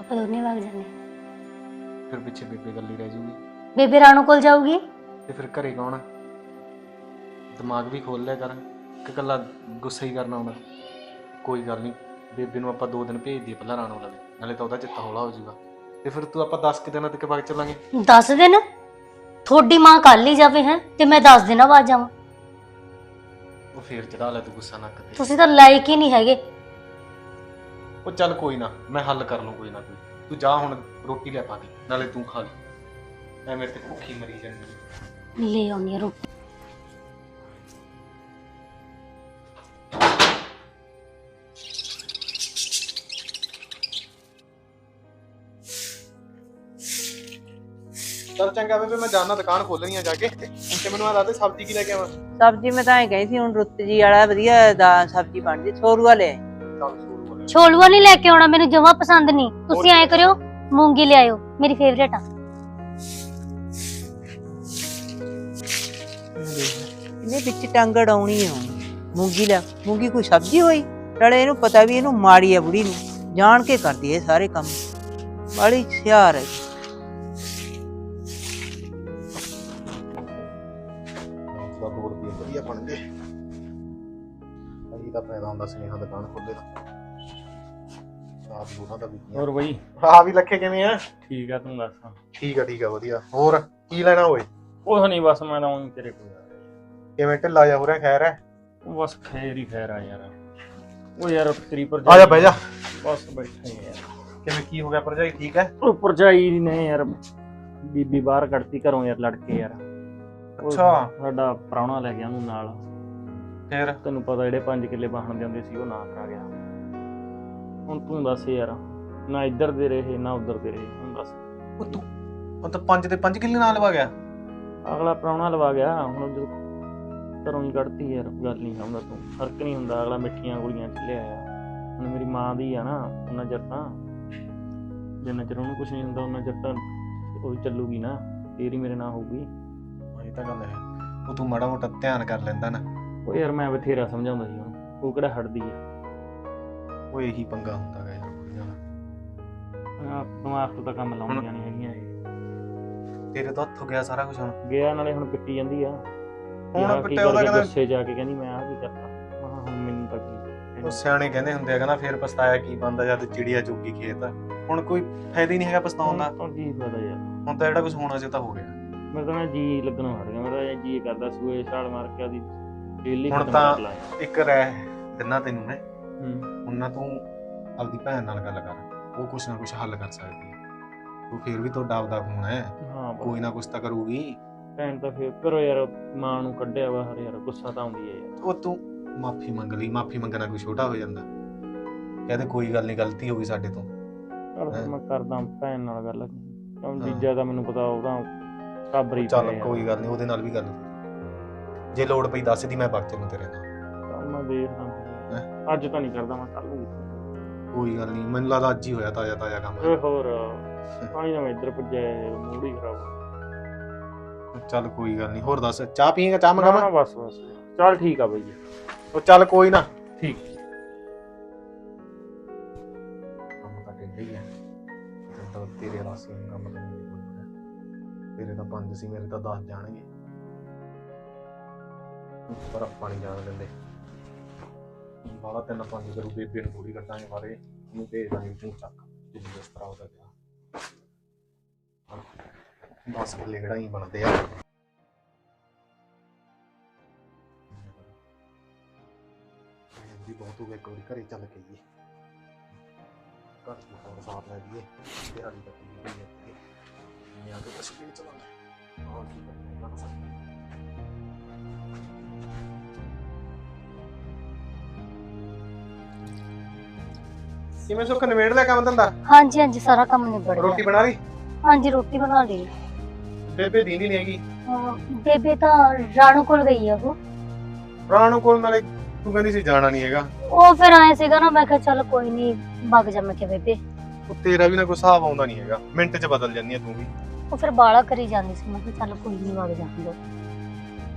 ਆਪਾਂ ਦੋਨੇ ਵਗ ਜਾਂਦੇ। ਹਾਂ। ਫਿਰ ਪਿੱਛੇ ਬੇਬੇ ਗੱਲੀ ਰਹਿ ਜੂਗੀ ਬੇਬੇ ਰਾਣੋ ਕੋਲ ਜਾਊਗੀ? ਤੇ ਫਿਰ ਘਰੇ ਕੌਣ ਆ? ਦਿਮਾਗ ਵੀ ਖੋਲ ਲਿਆ ਕਰ ਕਿ ਕੱਲਾ ਗੁੱਸਾ ਹੀ ਕਰਨਾ ਹੁੰਦਾ ਕੋਈ ਗੱਲ ਨਹੀਂ ਬੇਬੇ ਨੂੰ ਆਪਾਂ ਦੋ ਦਿਨ ਭੇਜ ਦਈਏ ਪਹਿਲਾਂ ਰਾਣੋ ਲਵੇ ਨਾਲੇ ਤਾਂ ਉਹਦਾ ਚਿੱਤ ਹੌਲਾ ਹੋ ਜਾਊਗਾ। ਤੇ ਫਿਰ ਤੂੰ ਆਪਾਂ 10 ਕਿ ਦਿਨਾਂ ਤੱਕ ਵਗ ਚੱਲਾਂਗੇ। 10 ਦਿਨ? ਤੁਹਾਡੀ ਮਾਂ ਕੱਲ ਹੀ ਜਾਵੇ ਹੈ ਤੇ ਮੈਂ 10 ਦਿਨਾਂ ਬਾਅਦ ਜਾਵਾਂ। ਉਹ ਫੇਰ ਚੜਾ ਲੈ ਤੂੰ ਗੁੱਸਾ ਨੱਕ ਤੇ ਤੁਸੀਂ ਤਾਂ ਲਾਇਕ ਹੀ ਨਹੀਂ ਹੈਗੇ। ਉਹ ਚੱਲ ਕੋਈ ਨਾ ਮੈਂ ਹੱਲ ਕਰ ਲੂੰ ਕੋਈ ਨਾ ਕੋਈ। ਤੂੰ ਜਾ ਹੁਣ ਰੋਟੀ ਲੈ ਪਾ ਕੇ ਨਾਲੇ ਤੂੰ ਖਾ ਲੈ ਮੈਂ ਮੇਰੇ ਤੇ ਭੁੱਖੀ ਮਰੀ ਜਾਂਦੀ ਲੈ ਆਉਣੀ ਰੋਟੀ। ਚਲ ਚੰਗਾ ਬੇਬੇ ਮੈਂ ਜਾਣਾ ਦੁਕਾਨ ਖੋਲਣੀ ਆ ਜਾ ਕੇ। ਤੇ ਮੈਨੂੰ ਆ ਦੱਸ ਦੇ ਸਬਜ਼ੀ ਕੀ ਲੈ ਕੇ ਆਵਾਂ? ਸਬਜ਼ੀ ਮੈਂ ਤਾਂ ਐ ਕਹੀ ਸੀ ਹੁਣ ਰੁੱਤ ਜੀ ਵਾਲਾ ਵਧੀਆ ਦਾ ਸਬਜ਼ੀ ਬਣਦੀ ਲੈ। ਚੱਲ ਸ਼ੁਰੂ। ਹੋ ਛੋਲੂਆ ਨਹੀਂ ਲੈ ਕੇ ਆਉਣਾ ਮੈਨੂੰ ਜਮਾ ਪਸੰਦ ਨਹੀਂ। ਤੁਸੀਂ ਐਂ ਕਰਿਓ ਮੂੰਗੀ ਲਿਆਇਓ ਮੇਰੀ ਫੇਵਰੇਟ ਆ। ਇਹਨੇ ਵਿੱਚ ਟੰਗੜ ਆਉਣੀ ਆ। ਮੂੰਗੀ ਲੈ ਮੂੰਗੀ ਕੋਈ ਸਬਜ਼ੀ ਹੋਈ? ਨਾਲੇ ਇਹਨੂੰ ਪਤਾ ਵੀ ਇਹਨੂੰ ਮਾੜੀ ਆ ਬੁੜੀ ਨੂੰ। ਜਾਣ ਕੇ ਕਰਦੀ ਇਹ ਸਾਰੇ ਕੰਮ। ਬੜੀ ਹੁਸ਼ਿਆਰ ਹੈ ਦਾ ਦੋ ਰੁਪਏ ਵਧੀਆ ਬਣ ਗਏ। ਅਜੀ ਦਾ ਫਾਇਦਾ ਹੁੰਦਾ ਸੁਨੇਹਾ ਦੁਕਾਨ ਖੋਲੇ ਦਾ ਦੋਨਾਂ ਦਾ ਵੀ ਹੋਰ ਬਈ? ਆ ਵੀ ਲੱਖੇ ਕਿਵੇਂ ਆ? ਠੀਕ ਆ ਤੂੰ ਦੱਸ। ਠੀਕ ਆ ਠੀਕ ਆ ਵਧੀਆ। ਹੋਰ ਕੀ ਲੈਣਾ ਓਏ? ਕੁਛ ਨਹੀਂ ਬਸ ਮੈਂ ਤਾਂ ਉਹੀ ਤੇਰੇ ਕੋਲ ਆ। ਕਿਵੇਂ ਢਿੱਲਾ ਜਾ ਹੋ ਰਿਹਾ ਖੈਰ ਹੈ? ਉਹ ਬਸ ਖੈਰ ਹੀ ਖੈਰ ਆ ਯਾਰ। ਉਹ ਯਾਰ ਤੇਰੀ ਪਰ ਆ ਜਾ ਬਹਿ ਜਾ। ਬਸ ਬੈਠੇ ਯਾਰ। ਕਿਵੇਂ ਕੀ ਹੋ ਗਿਆ ਭਰਜਾਈ? ਠੀਕ ਹੈ? ਉਹ ਭਰਜਾਈ ਨੇ ਯਾਰ ਬੀਬੀ ਬਾਹਰ ਕੱਢਤੀ ਘਰੋਂ ਯਾਰ ਲੜ ਕੇ ਯਾਰ। ਉਹ ਅੱਛਾ। ਸਾਡਾ ਪ੍ਰਾਹੁਣਾ ਲੈ ਗਿਆ ਉਹਨੂੰ ਨਾਲ। ਫੇਰ? ਤੈਨੂੰ ਪਤਾ ਜਿਹੜੇ 5 ਕਿੱਲੇ ਬਾਹਣ ਦੇ ਹੁੰਦੇ ਸੀ ਉਹ ਨਾ ਕਰਾ ਗਿਆ। ਹੁਣ ਤੂੰ ਦੱਸ ਯਾਰ ਨਾ ਇੱਧਰ ਦੇ ਰਹੇ ਨਾ ਉੱਧਰ ਦੇ ਰਹੇ ਹੁਣ ਦੱਸ। ਉਹ ਤੂੰ ਉਹ ਤਾਂ ਪੰਜ ਦੇ ਪੰਜ ਕਿੱਲੇ ਨਾਲ ਲਵਾ ਗਿਆ। ਅਗਲਾ ਪ੍ਰਾਹੁਣਾ ਲਵਾ ਗਿਆ ਹੁਣ ਜਦੋਂ ਘਰੋਂ ਹੀ ਕੱਢਤੀ ਯਾਰ ਗੱਲ ਨਹੀਂ ਸਮਝਦਾ ਤੂੰ ਫ਼ਰਕ ਨਹੀਂ ਹੁੰਦਾ ਅਗਲਾ ਮਿੱਠੀਆਂ ਗੋਲੀਆਂ ਚ ਲਿਆਇਆ। ਹੁਣ ਮੇਰੀ ਮਾਂ ਦੀ ਆ ਨਾ ਉਹਨਾਂ ਚਿਰ ਤਾਂ ਜਿੰਨਾ ਚਿਰ ਉਹਨੂੰ ਕੁਝ ਨਹੀਂ ਹੁੰਦਾ ਉਹਨਾਂ ਚਿਰ ਤਾਂ ਉਹ ਚੱਲੂਗੀ ਨਾ ਹੀ ਮੇਰੇ ਨਾਲ ਹੋਊਗੀ। ਇਹ ਤਾਂ ਗੱਲ ਹੈ। ਉਹ ਤੂੰ ਮਾੜਾ ਮੋਟਾ ਧਿਆਨ ਕਰ ਲੈਂਦਾ ਨਾ। ਉਹ ਯਾਰ ਮੈਂ ਬਥੇਰਾ ਸਮਝਾਉਂਦਾ ਸੀ ਉਹਨੂੰ ਉਹ ਕਿਹੜਾ ਹਟਦੀ ਆ। ਉਹ ਇਹੀ ਪੰਗਾ ਹੁੰਦਾ ਗਾ ਯਾਰ ਕੁੜੀਆਂ ਦਾ ਆਹ ਦਿਮਾਗ ਤੋਂ ਤਾਂ ਕੰਮ ਲਾਉਂਦੀਆਂ ਨਹੀਂ ਹੈਗੀਆਂ ਇਹ। ਤੇਰੇ ਤੋਂ ਹੱਥੋਂ ਗਿਆ ਸਾਰਾ ਕੁਝ ਹੁਣ। ਗਿਆ ਨਾਲੇ ਹੁਣ ਪਿੱਟੀ ਜਾਂਦੀ ਆ। ਹੁਣ ਪਿੱਟਿਆ ਉਹਦਾ ਕਹਿੰਦਾ ਗੁੱਸੇ ਜਾ ਕੇ ਕਹਿੰਦੀ ਮੈਂ ਆ ਕੀ ਕਰਤਾ? ਮੈਂ ਕਿਹਾ ਹੁਣ ਮੈਨੂੰ ਤਾਂ ਕੀ ਉਹ ਸਿਆਣੇ ਕਹਿੰਦੇ ਹੁੰਦੇ ਆ ਕਹਿੰਦਾ ਫੇਰ ਪਛਤਾਇਆ ਕੀ ਬੰਦਾ ਜਦ ਚਿੜੀਆ ਚੁੱਗੀ ਖੇਤ ਹੁਣ ਕੋਈ ਫਾਇਦਾ ਹੀ ਨਹੀਂ ਹੈਗਾ ਪਛਤਾਉਣ ਦਾ। ਹੁਣ ਕੀ ਪਤਾ ਯਾਰ। ਹੁਣ ਤਾਂ ਜਿਹੜਾ ਕੁਝ ਹੋਣਾ ਸੀ ਤਾਂ ਹੋ ਗਿਆ। ਮੇਰਾ ਤਾਂ ਜੀ ਲੱਗਣੋਂ ਹਟ ਗਿਆ। ਮੇਰਾ ਜੀ ਕਰਦਾ ਸੂਏ ਛਾਲ ਮਾਰ ਕੇ ਆਦੀ ਡੇਲੀ ਹੁਣ ਤਾਂ- ਇੱਕ ਰਹਿ ਦਿਨਾ ਤੈਨੂੰ ਮੈਂ। ਹੂੰ। ਹੁਣ ਨਾ ਤੂੰ ਆਪਦੀ ਭੈਣ ਨਾਲ ਗੱਲ ਕਰ। ਉਹ ਕੁਛ ਨਾ ਕੁਛ ਹੱਲ ਕਰ ਸਕਦੀ ਹੈ। ਉਹ ਫੇਰ ਵੀ ਤੁਹਾਡਾ ਆਪਦਾ ਖੂਨ ਹੈ। ਹਾਂ। ਕੋਈ ਨਾ ਕੁਛ ਤਾਂ ਕਰੂਗੀ। ਭੈਣ ਤਾਂ ਫੇਰ ਕਰੋ ਯਾਰ ਮਾਂ ਨੂੰ ਕੱਢਿਆ ਬਾਹਰ ਯਾਰ ਗੁੱਸਾ ਤਾਂ ਆਉਂਦੀ ਹੈ ਯਾਰ। ਉਹ ਤੂੰ ਮਾਫੀ ਮੰਗ ਲਈ ਮਾਫੀ ਮੰਗਣਾ ਕੋਈ ਛੋਟਾ ਹੋ ਜਾਂਦਾ। ਕਹਿੰਦੇ ਕੋਈ ਗੱਲ ਨਹੀਂ ਗਲਤੀ ਹੋ ਗਈ ਸਾਡੇ ਤੋਂ। ਚੱਲ ਫਿਰ ਹੈਂ। ਮੈਂ ਕਰਦਾ ਭੈਣ ਨਾਲ ਗੱਲ। ਕਿਉਂ ਹਾਂ। ਜੀਜਾ ਤਾਂ ਮੈਨੂੰ ਪਤਾ ਉਹਦਾ ਕਾਬਰੀ ਚੱਲ ਕੋਈ ਗੱਲ ਨਹੀਂ ਉਹਦੇ ਨਾਲ ਵੀ ਗੱਲ। ਜੇ ਲੋੜ ਪਈ ਦੱਸ ਦੀ ਮੈਂ ਬਗ ਚੱਲੂ ਤੇਰੇ ਨਾਲ। ਚੱਲ ਮੈਂ ਦੇਖਦਾ। ਅੱਜ ਤਾਂ ਨਹੀਂ ਕਰਦਾ ਮੈਂ ਕਰ ਲੂੰਗੀ ਕੋਈ ਗੱਲ ਨਹੀਂ ਮੈਨੂੰ ਲੱਗਦਾ ਅੱਜ ਹੀ ਹੋਇਆ ਤਾਜ਼ਾ ਤਾਜ਼ਾ ਕੰਮ। ਓਏ ਹੋਰ ਪਾਣੀ ਨਾ ਮੈਂ ਇੱਧਰ ਭੱਜਿਆ ਯਾਰ, ਮੂਡ ਹੀ ਖਰਾਬ ਹੋ ਚੱਲ ਕੋਈ ਗੱਲ ਨਹੀਂ ਹੋਰ ਦੱਸ ਚਾਹ ਪੀਏਗਾ ਚਾਹ ਮੰਗਾਵਾਂ? ਨਾ ਬਸ ਬਸ। ਚੱਲ ਠੀਕ ਆ ਬਈ। ਉਹ ਚੱਲ ਕੋਈ ਨਾ। ਠੀਕ। ਕੰਮ ਤਾਂ ਟੇਢੇ ਹੀ ਆ ਹੁਣ ਤਾਂ ਤੇਰੇ ਰਾਸੀ ਨੂੰ ਕੰਮ ਕਰਨ ਦੀ ਕੋਈ ਹੈ ਤੇਰੇ ਤਾਂ ਪੰਜ ਸੀ ਮੇਰੇ ਤਾਂ 10 ਜਾਣਗੇ। ਪਰ ਆਪਾਂ ਨਹੀਂ ਜਾਣ ਦਿੰਦੇ। ਬਾਲਾ ਤਿੰਨ ਪੰਜ ਕਰੂ, ਬੇਬੇ ਨੂੰ ਥੋੜੀ ਕੱਟਾਂਗੇ ਬਾਰੇ ਇਹਨੂੰ ਭੇਜ ਦਾਂਗੇ ਤੂੰ ਚੱਕ। ਜਿੰਨੀ ਇਸ ਤਰ੍ਹਾਂ ਉਹਦਾ ਗਿਆ 10 ਕਿੱਲੇ ਕਿਹੜਾ ਹੀ ਬਣਦੇ ਆ। ਵੀ ਬਹੁਤ ਹੋ ਗਿਆ ਇੱਕ ਵਾਰੀ ਘਰੇ ਚੱਲ ਕੇ ਆਈਏ। ਘਰ ਦੀ ਹੋਰ ਸਾਫ਼ ਲੈ ਲਈਏ ਦਿਹਾੜੀ ਤੱਕ ਨਹੀਂ ਆ ਕੇ ਤਸਵੀਰ ਚਲਾਉਂਦਾ ਹੋਰ ਕੀ ਕਰਨਾ ਬਸ ਕਿਵੇਂ ਸੁੱਖ ਨਵੇੜ ਲਿਆ ਕੰਮ ਧੰਦਾ? ਹਾਂਜੀ ਹਾਂਜੀ ਸਾਰਾ ਕੰਮ ਨਿਬੜ ਰੋਟੀ ਗਿਆ ਬਣਾ ਲਈ? ਹਾਂਜੀ ਰੋਟੀ ਬਣਾ ਲਈ। ਬੇਬੇ ਦੀਂਦੀ ਨਹੀਂ ਹੈਗੀ। ਹਾਂ, ਬੇਬੇ ਤਾਂ ਰਾਣੂ ਕੋਲ ਗਈ ਆ ਉਹ। ਰਾਣੂ ਕੋਲ ਨਾਲੇ ਤੂੰ ਕਹਿੰਦੀ ਸੀ ਜਾਣਾ ਨਹੀਂ ਹੈਗਾ। ਉਹ ਫਿਰ ਆਏ ਸੀਗਾ ਨਾ ਮੈਂ ਕਿਹਾ ਚੱਲ ਕੋਈ ਨਹੀਂ ਵਗ ਜਾ ਮੈਂ ਕਿਹਾ ਬੇਬੇ। ਉਹ ਤੇਰਾ ਵੀ ਨਾ ਕੋਈ ਹਿਸਾਬ ਆਉਂਦਾ ਨਹੀਂ ਹੈਗਾ। ਮਿੰਟ 'ਚ ਬਦਲ ਜਾਂਦੀ ਹੈ ਤੂੰ ਵੀ। ਉਹ ਫਿਰ ਬਾਲਾ ਕਰੀ ਜਾਂਦੀ ਸੀ ਮੈਂ ਕਿਹਾ ਚੱਲ ਕੋਈ ਨਹੀਂ ਵਗ ਜਾਂਦੇ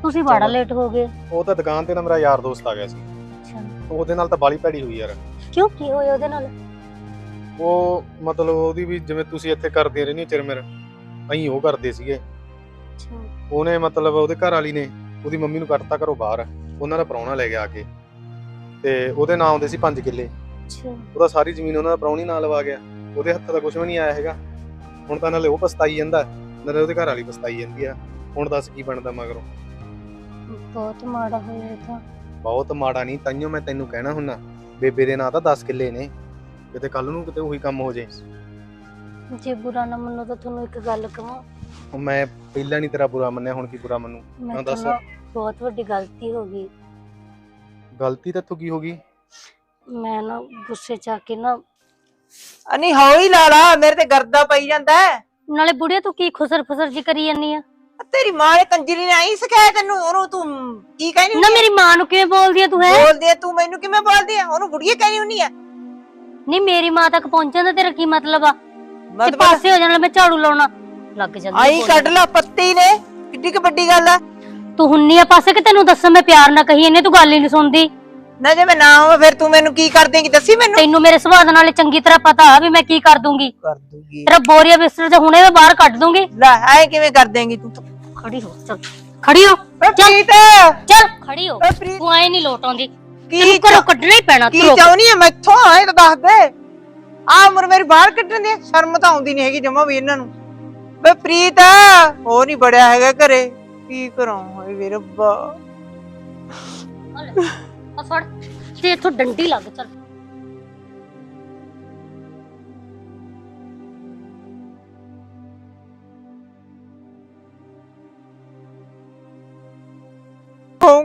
ਤੁਸੀਂ ਬੜਾ ਚਲੋ। ਲੇਟ ਹੋ ਗਏ। ਉਹ ਤਾਂ ਦੁਕਾਨ ਤੇ ਨਾ ਮੇਰਾ ਯਾਰ ਦੋਸਤ ਆ ਗਿਆ ਸੀ। ਅੱਛਾ। ਉਹਦੇ ਨਾਲ ਤਾਂ ਬਾਲੀ ਭੈੜੀ ਹੋਈ ਯਾਰ। ਕਿਉਂ? ਕੀ ਹੋਇਆ ਉਹਦੇ ਨਾਲ? ਉਹ ਮਤਲਬ ਉਹਦੀ ਵੀ ਜਿਵੇਂ ਤੁਸੀਂ ਇੱਥੇ ਕਰਦੇ ਰਹਿੰਦੇ ਹੋ ਚਿਰਮਿਰ ਅਹੀਂ ਉਹ ਕਰਦੇ ਸੀਗੇ। ਅੱਛਾ। ਉਹਨੇ ਮਤਲਬ ਉਹਦੇ ਘਰ ਵਾਲੀ ਨੇ ਉਹਦੀ ਮੰਮੀ ਨੂੰ ਕੱਢਤਾ ਘਰੋਂ ਬਾਹਰ ਉਹਨਾਂ ਦਾ ਪ੍ਰਾਹੁਣਾ ਲੈ ਗਿਆ ਆ ਕੇ। ਤੇ ਉਹਦੇ ਨਾਂ ਆਉਂਦੇ ਸੀ 5 ਕਿੱਲੇ। ਅੱਛਾ। ਉਹਦਾ ਸਾਰੀ ਜ਼ਮੀਨ ਉਹਨਾਂ ਦਾ ਪ੍ਰਾਹੁਣੀ ਨਾਲ ਲਵਾ ਗਿਆ। ਉਹਦੇ ਹੱਥ ਦਾ ਕੁਝ ਵੀ ਨਹੀਂ ਆਇਆ ਹੈਗਾ। ਹੁਣ ਤਾਂ ਨਾਲੇ ਉਹ ਪਛਤਾਈ ਜਾਂਦਾ ਨਾਲੇ ਉਹਦੇ ਘਰ ਵਾਲੀ ਪਛਤਾਈ ਜਾਂਦੀ ਆ। ਹੁਣ ਦੱਸ ਕੀ ਬਣਦਾ ਮਗਰੋਂ। ਬਹੁਤ ਮਾੜਾ ਹੋਇਆ ਇਹ ਤਾਂ। ਬਹੁਤ ਮਾੜਾ ਨਹੀਂ ਤਾਈਓ ਮੈਂ ਤੈਨੂੰ ਕਹਿਣਾ ਹੁੰਨਾ। ਬੇਬੇ ਦੇ ਨਾਂ ਤਾਂ 10 ਕਿੱਲੇ ਨੇ। ਕਿਤੇ ਕੱਲ ਨੂੰ ਕਿਤੇ ਉਹੀ ਕੰਮ ਹੋ ਜੇ। ਜੇ ਬੁਰਾ ਨਾ ਮੰਨੋ ਤਾਂ ਤੁਹਾਨੂੰ ਇੱਕ ਗੱਲ ਕਹਾਂ ਉਹ ਮੈਂ ਪਹਿਲਾਂ ਨਹੀਂ ਤੇਰਾ ਬੁਰਾ ਮੰਨਿਆ ਹੁਣ ਕੀ ਬੁਰਾ ਮੰਨੂ? ਮੈਂ ਦੱਸ। ਬਹੁਤ ਵੱਡੀ ਗਲਤੀ ਹੋ ਗਈ। ਗਲਤੀ ਤਾਂ ਤੂੰ ਕੀ ਹੋ ਗਈ? ਮੈਂ ਨਾ ਗੁੱਸੇ ਚ ਆ ਕੇ ਨਾ ਅਨੀ ਹੌਲੀ ਲਾ ਲਾ ਮੇਰੇ ਤੇ ਗਰਦਾ ਪਈ ਜਾਂਦਾ। ਹੈ ਨਾਲੇ ਬੁੜੀਆ ਤੂੰ ਕੀ ਖੁਸਰ ਫੁਸਰ ਜੀ ਕਰੀ ਜਾਂਦੀ ਆ? ਤੇਰੀ ਮਾਂ ਨੇ ਕੰਜਰੀ ਨੇ ਆਈ ਸਿਖਾਇਆ ਤੈਨੂੰ ਉਹਨੂੰ ਤੂੰ ਕੀ ਕਹਿਨੀ ਨਾ ਮੇਰੀ ਮਾਂ ਨੂੰ ਕਿਵੇਂ ਬੋਲਦੀ ਆ ਤੂੰ ਹੈ? ਬੋਲਦੀ ਆ ਤੂੰ ਮੈਨੂੰ ਕਿਵੇਂ ਬੋਲਦੀ ਆ? ਉਹਨੂੰ ਬੁੜੀਏ ਕਹਿਣੀ ਹੁੰਨੀ ਆ। ਨਹੀਂ ਮੇਰੀ ਮਾਂ ਤੱਕ ਪਹੁੰਚਣ ਦਾ ਤੇਰਾ ਕੀ ਮਤਲਬ ਆ? ਤੇ ਮਤਲਬ ਪਾਸੇ ਹੋ ਜਾਣਾ ਮੈਂ ਝਾੜੂ ਲਾਉਣਾ ਲੱਗ ਜਾਂਦੀ ਆਈ ਬੋਲਣ। ਕੱਢ ਲਾ ਪੱਤੀ ਨੇ। ਕਿੱਡੀ ਕੁ ਵੱਡੀ ਗੱਲ ਆ। ਤੂੰ ਹੁੰਨੀ ਆ ਪਾਸੇ ਕਿ ਤੈਨੂੰ ਦੱਸਾਂ ਮੈਂ ਪਿਆਰ ਨਾ ਕਹੀ ਇਹਨੇ ਤੂੰ ਗੱਲ ਹੀ ਨਹੀਂ ਸੁਣਦੀ। ਨਾ ਜੇ ਮੈਂ ਨਾ ਹੋਵਾਂ ਫਿਰ ਤੂੰ ਮੈਨੂੰ ਕੀ ਕਰ ਦੇਂਗੀ ਦੱਸੀ ਮੈਨੂੰ। ਤੈਨੂੰ ਮੇਰੇ ਸੁਭਾਅ ਦੇ ਨਾਲ ਚੰਗੀ ਤਰ੍ਹਾਂ ਪਤਾ ਆ ਵੀ ਮੈਂ ਕੀ ਕਰ ਦੂੰਗੀ। ਕਰ ਦੂਗੀ। ਤੇਰਾ ਬੋਰੀਆ ਬਿਸਤਰ ਤੇ ਹੁਣੇ ਮੈਂ ਬਾਹਰ ਕੱਢ ਦੂੰਗੀ। ਲੈ ਐ ਕਿਵੇਂ ਕਰ ਦੇਂਗੀ ਤੂੰ? ਖੜੀ ਹੋ ਚੱਲ। ਖੜੀ ਹੋ ਪ੍ਰੀਤ। ਚੱਲ। ਖੜੀ ਹੋ। ਪ੍ਰੀਤ। ਤੂੰ ਐ ਨਹੀਂ ਲੋਟ ਆਉਂਦੀ। ਕੀ ਤੈਨੂੰ ਘਰੋਂ ਕੱਢਣਾ ਹੀ ਪੈਣਾ ਕੀ ਤੂੰ। ਚਾਹੁੰਨੀ ਐ ਮੈਥੋਂ ਐ ਤਾਂ ਦੱਸ ਦੇ। ਆ ਉਮਰ ਮੇਰੀ ਬਾਹਰ ਕੱਢਣ ਦੀ ਸ਼ਰਮ ਤਾਂ ਆਉਂਦੀ ਨਹੀਂ ਹੈਗੀ ਜਮਾ ਵੀ ਇਹਨਾਂ ਨੂੰ। ਵੇ ਪ੍ਰੀਤ ਉਹ ਨਹੀਂ ਬੜਿਆ ਹੈਗਾ ਘਰੇ। ਕੀ ਕਰਾਂ? ਹਾਏ ਵੇ ਰੱਬਾ। ਆ ਫੜ। ਤੇ ਇੱਥੋਂ ਡੰਡੀ ਲੱਗ ਚੱਲ।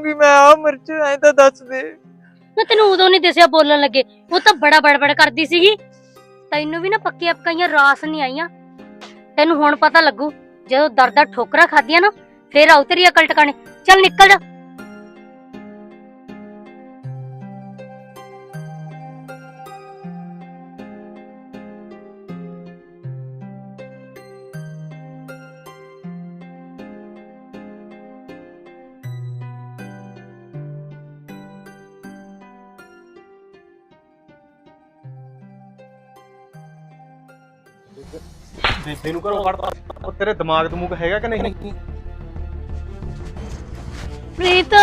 ਕਹੂੰਗੀ, ਮੈਂ ਆ ਮਿਰਚ, ਐ ਤਾਂ ਦੱਸ ਦੇ। ਨਾ ਤੈਨੂੰ ਉਦੋਂ ਨਹੀਂ ਦਿਸਿਆ, ਬੋਲਣ ਲੱਗੇ। ਉਹ ਤਾਂ ਬੜਾ ਬੜਬੜ ਕਰਦੀ ਸੀਗੀ। ਤੈਨੂੰ ਵੀ ਨਾ ਪੱਕੀਆਂ ਪਕਾਈਆਂ ਰਾਸ ਨਹੀਂ ਆਈਆਂ। ਤੈਨੂੰ ਹੁਣ ਪਤਾ ਲੱਗੂ, ਜਦੋਂ ਦਰਦਾਂ ਠੋਕਰਾਂ ਖਾਦੀਆਂ ਨਾ, ਫੇਰ ਆਉ ਤੇਰੀ ਅਕਲ ਟਿਕਾਣੇ। ਚੱਲ ਨਿਕਲ ਜਾ। ਬੇਬੇ ਨੂੰ ਘਰੋਂ ਕੱਢਦਾ ਤੇਰੇ ਦਿਮਾਗ ਦਮੂਗ ਹੈਗਾ ਕਿ ਨਹੀਂ? ਪ੍ਰੀਤ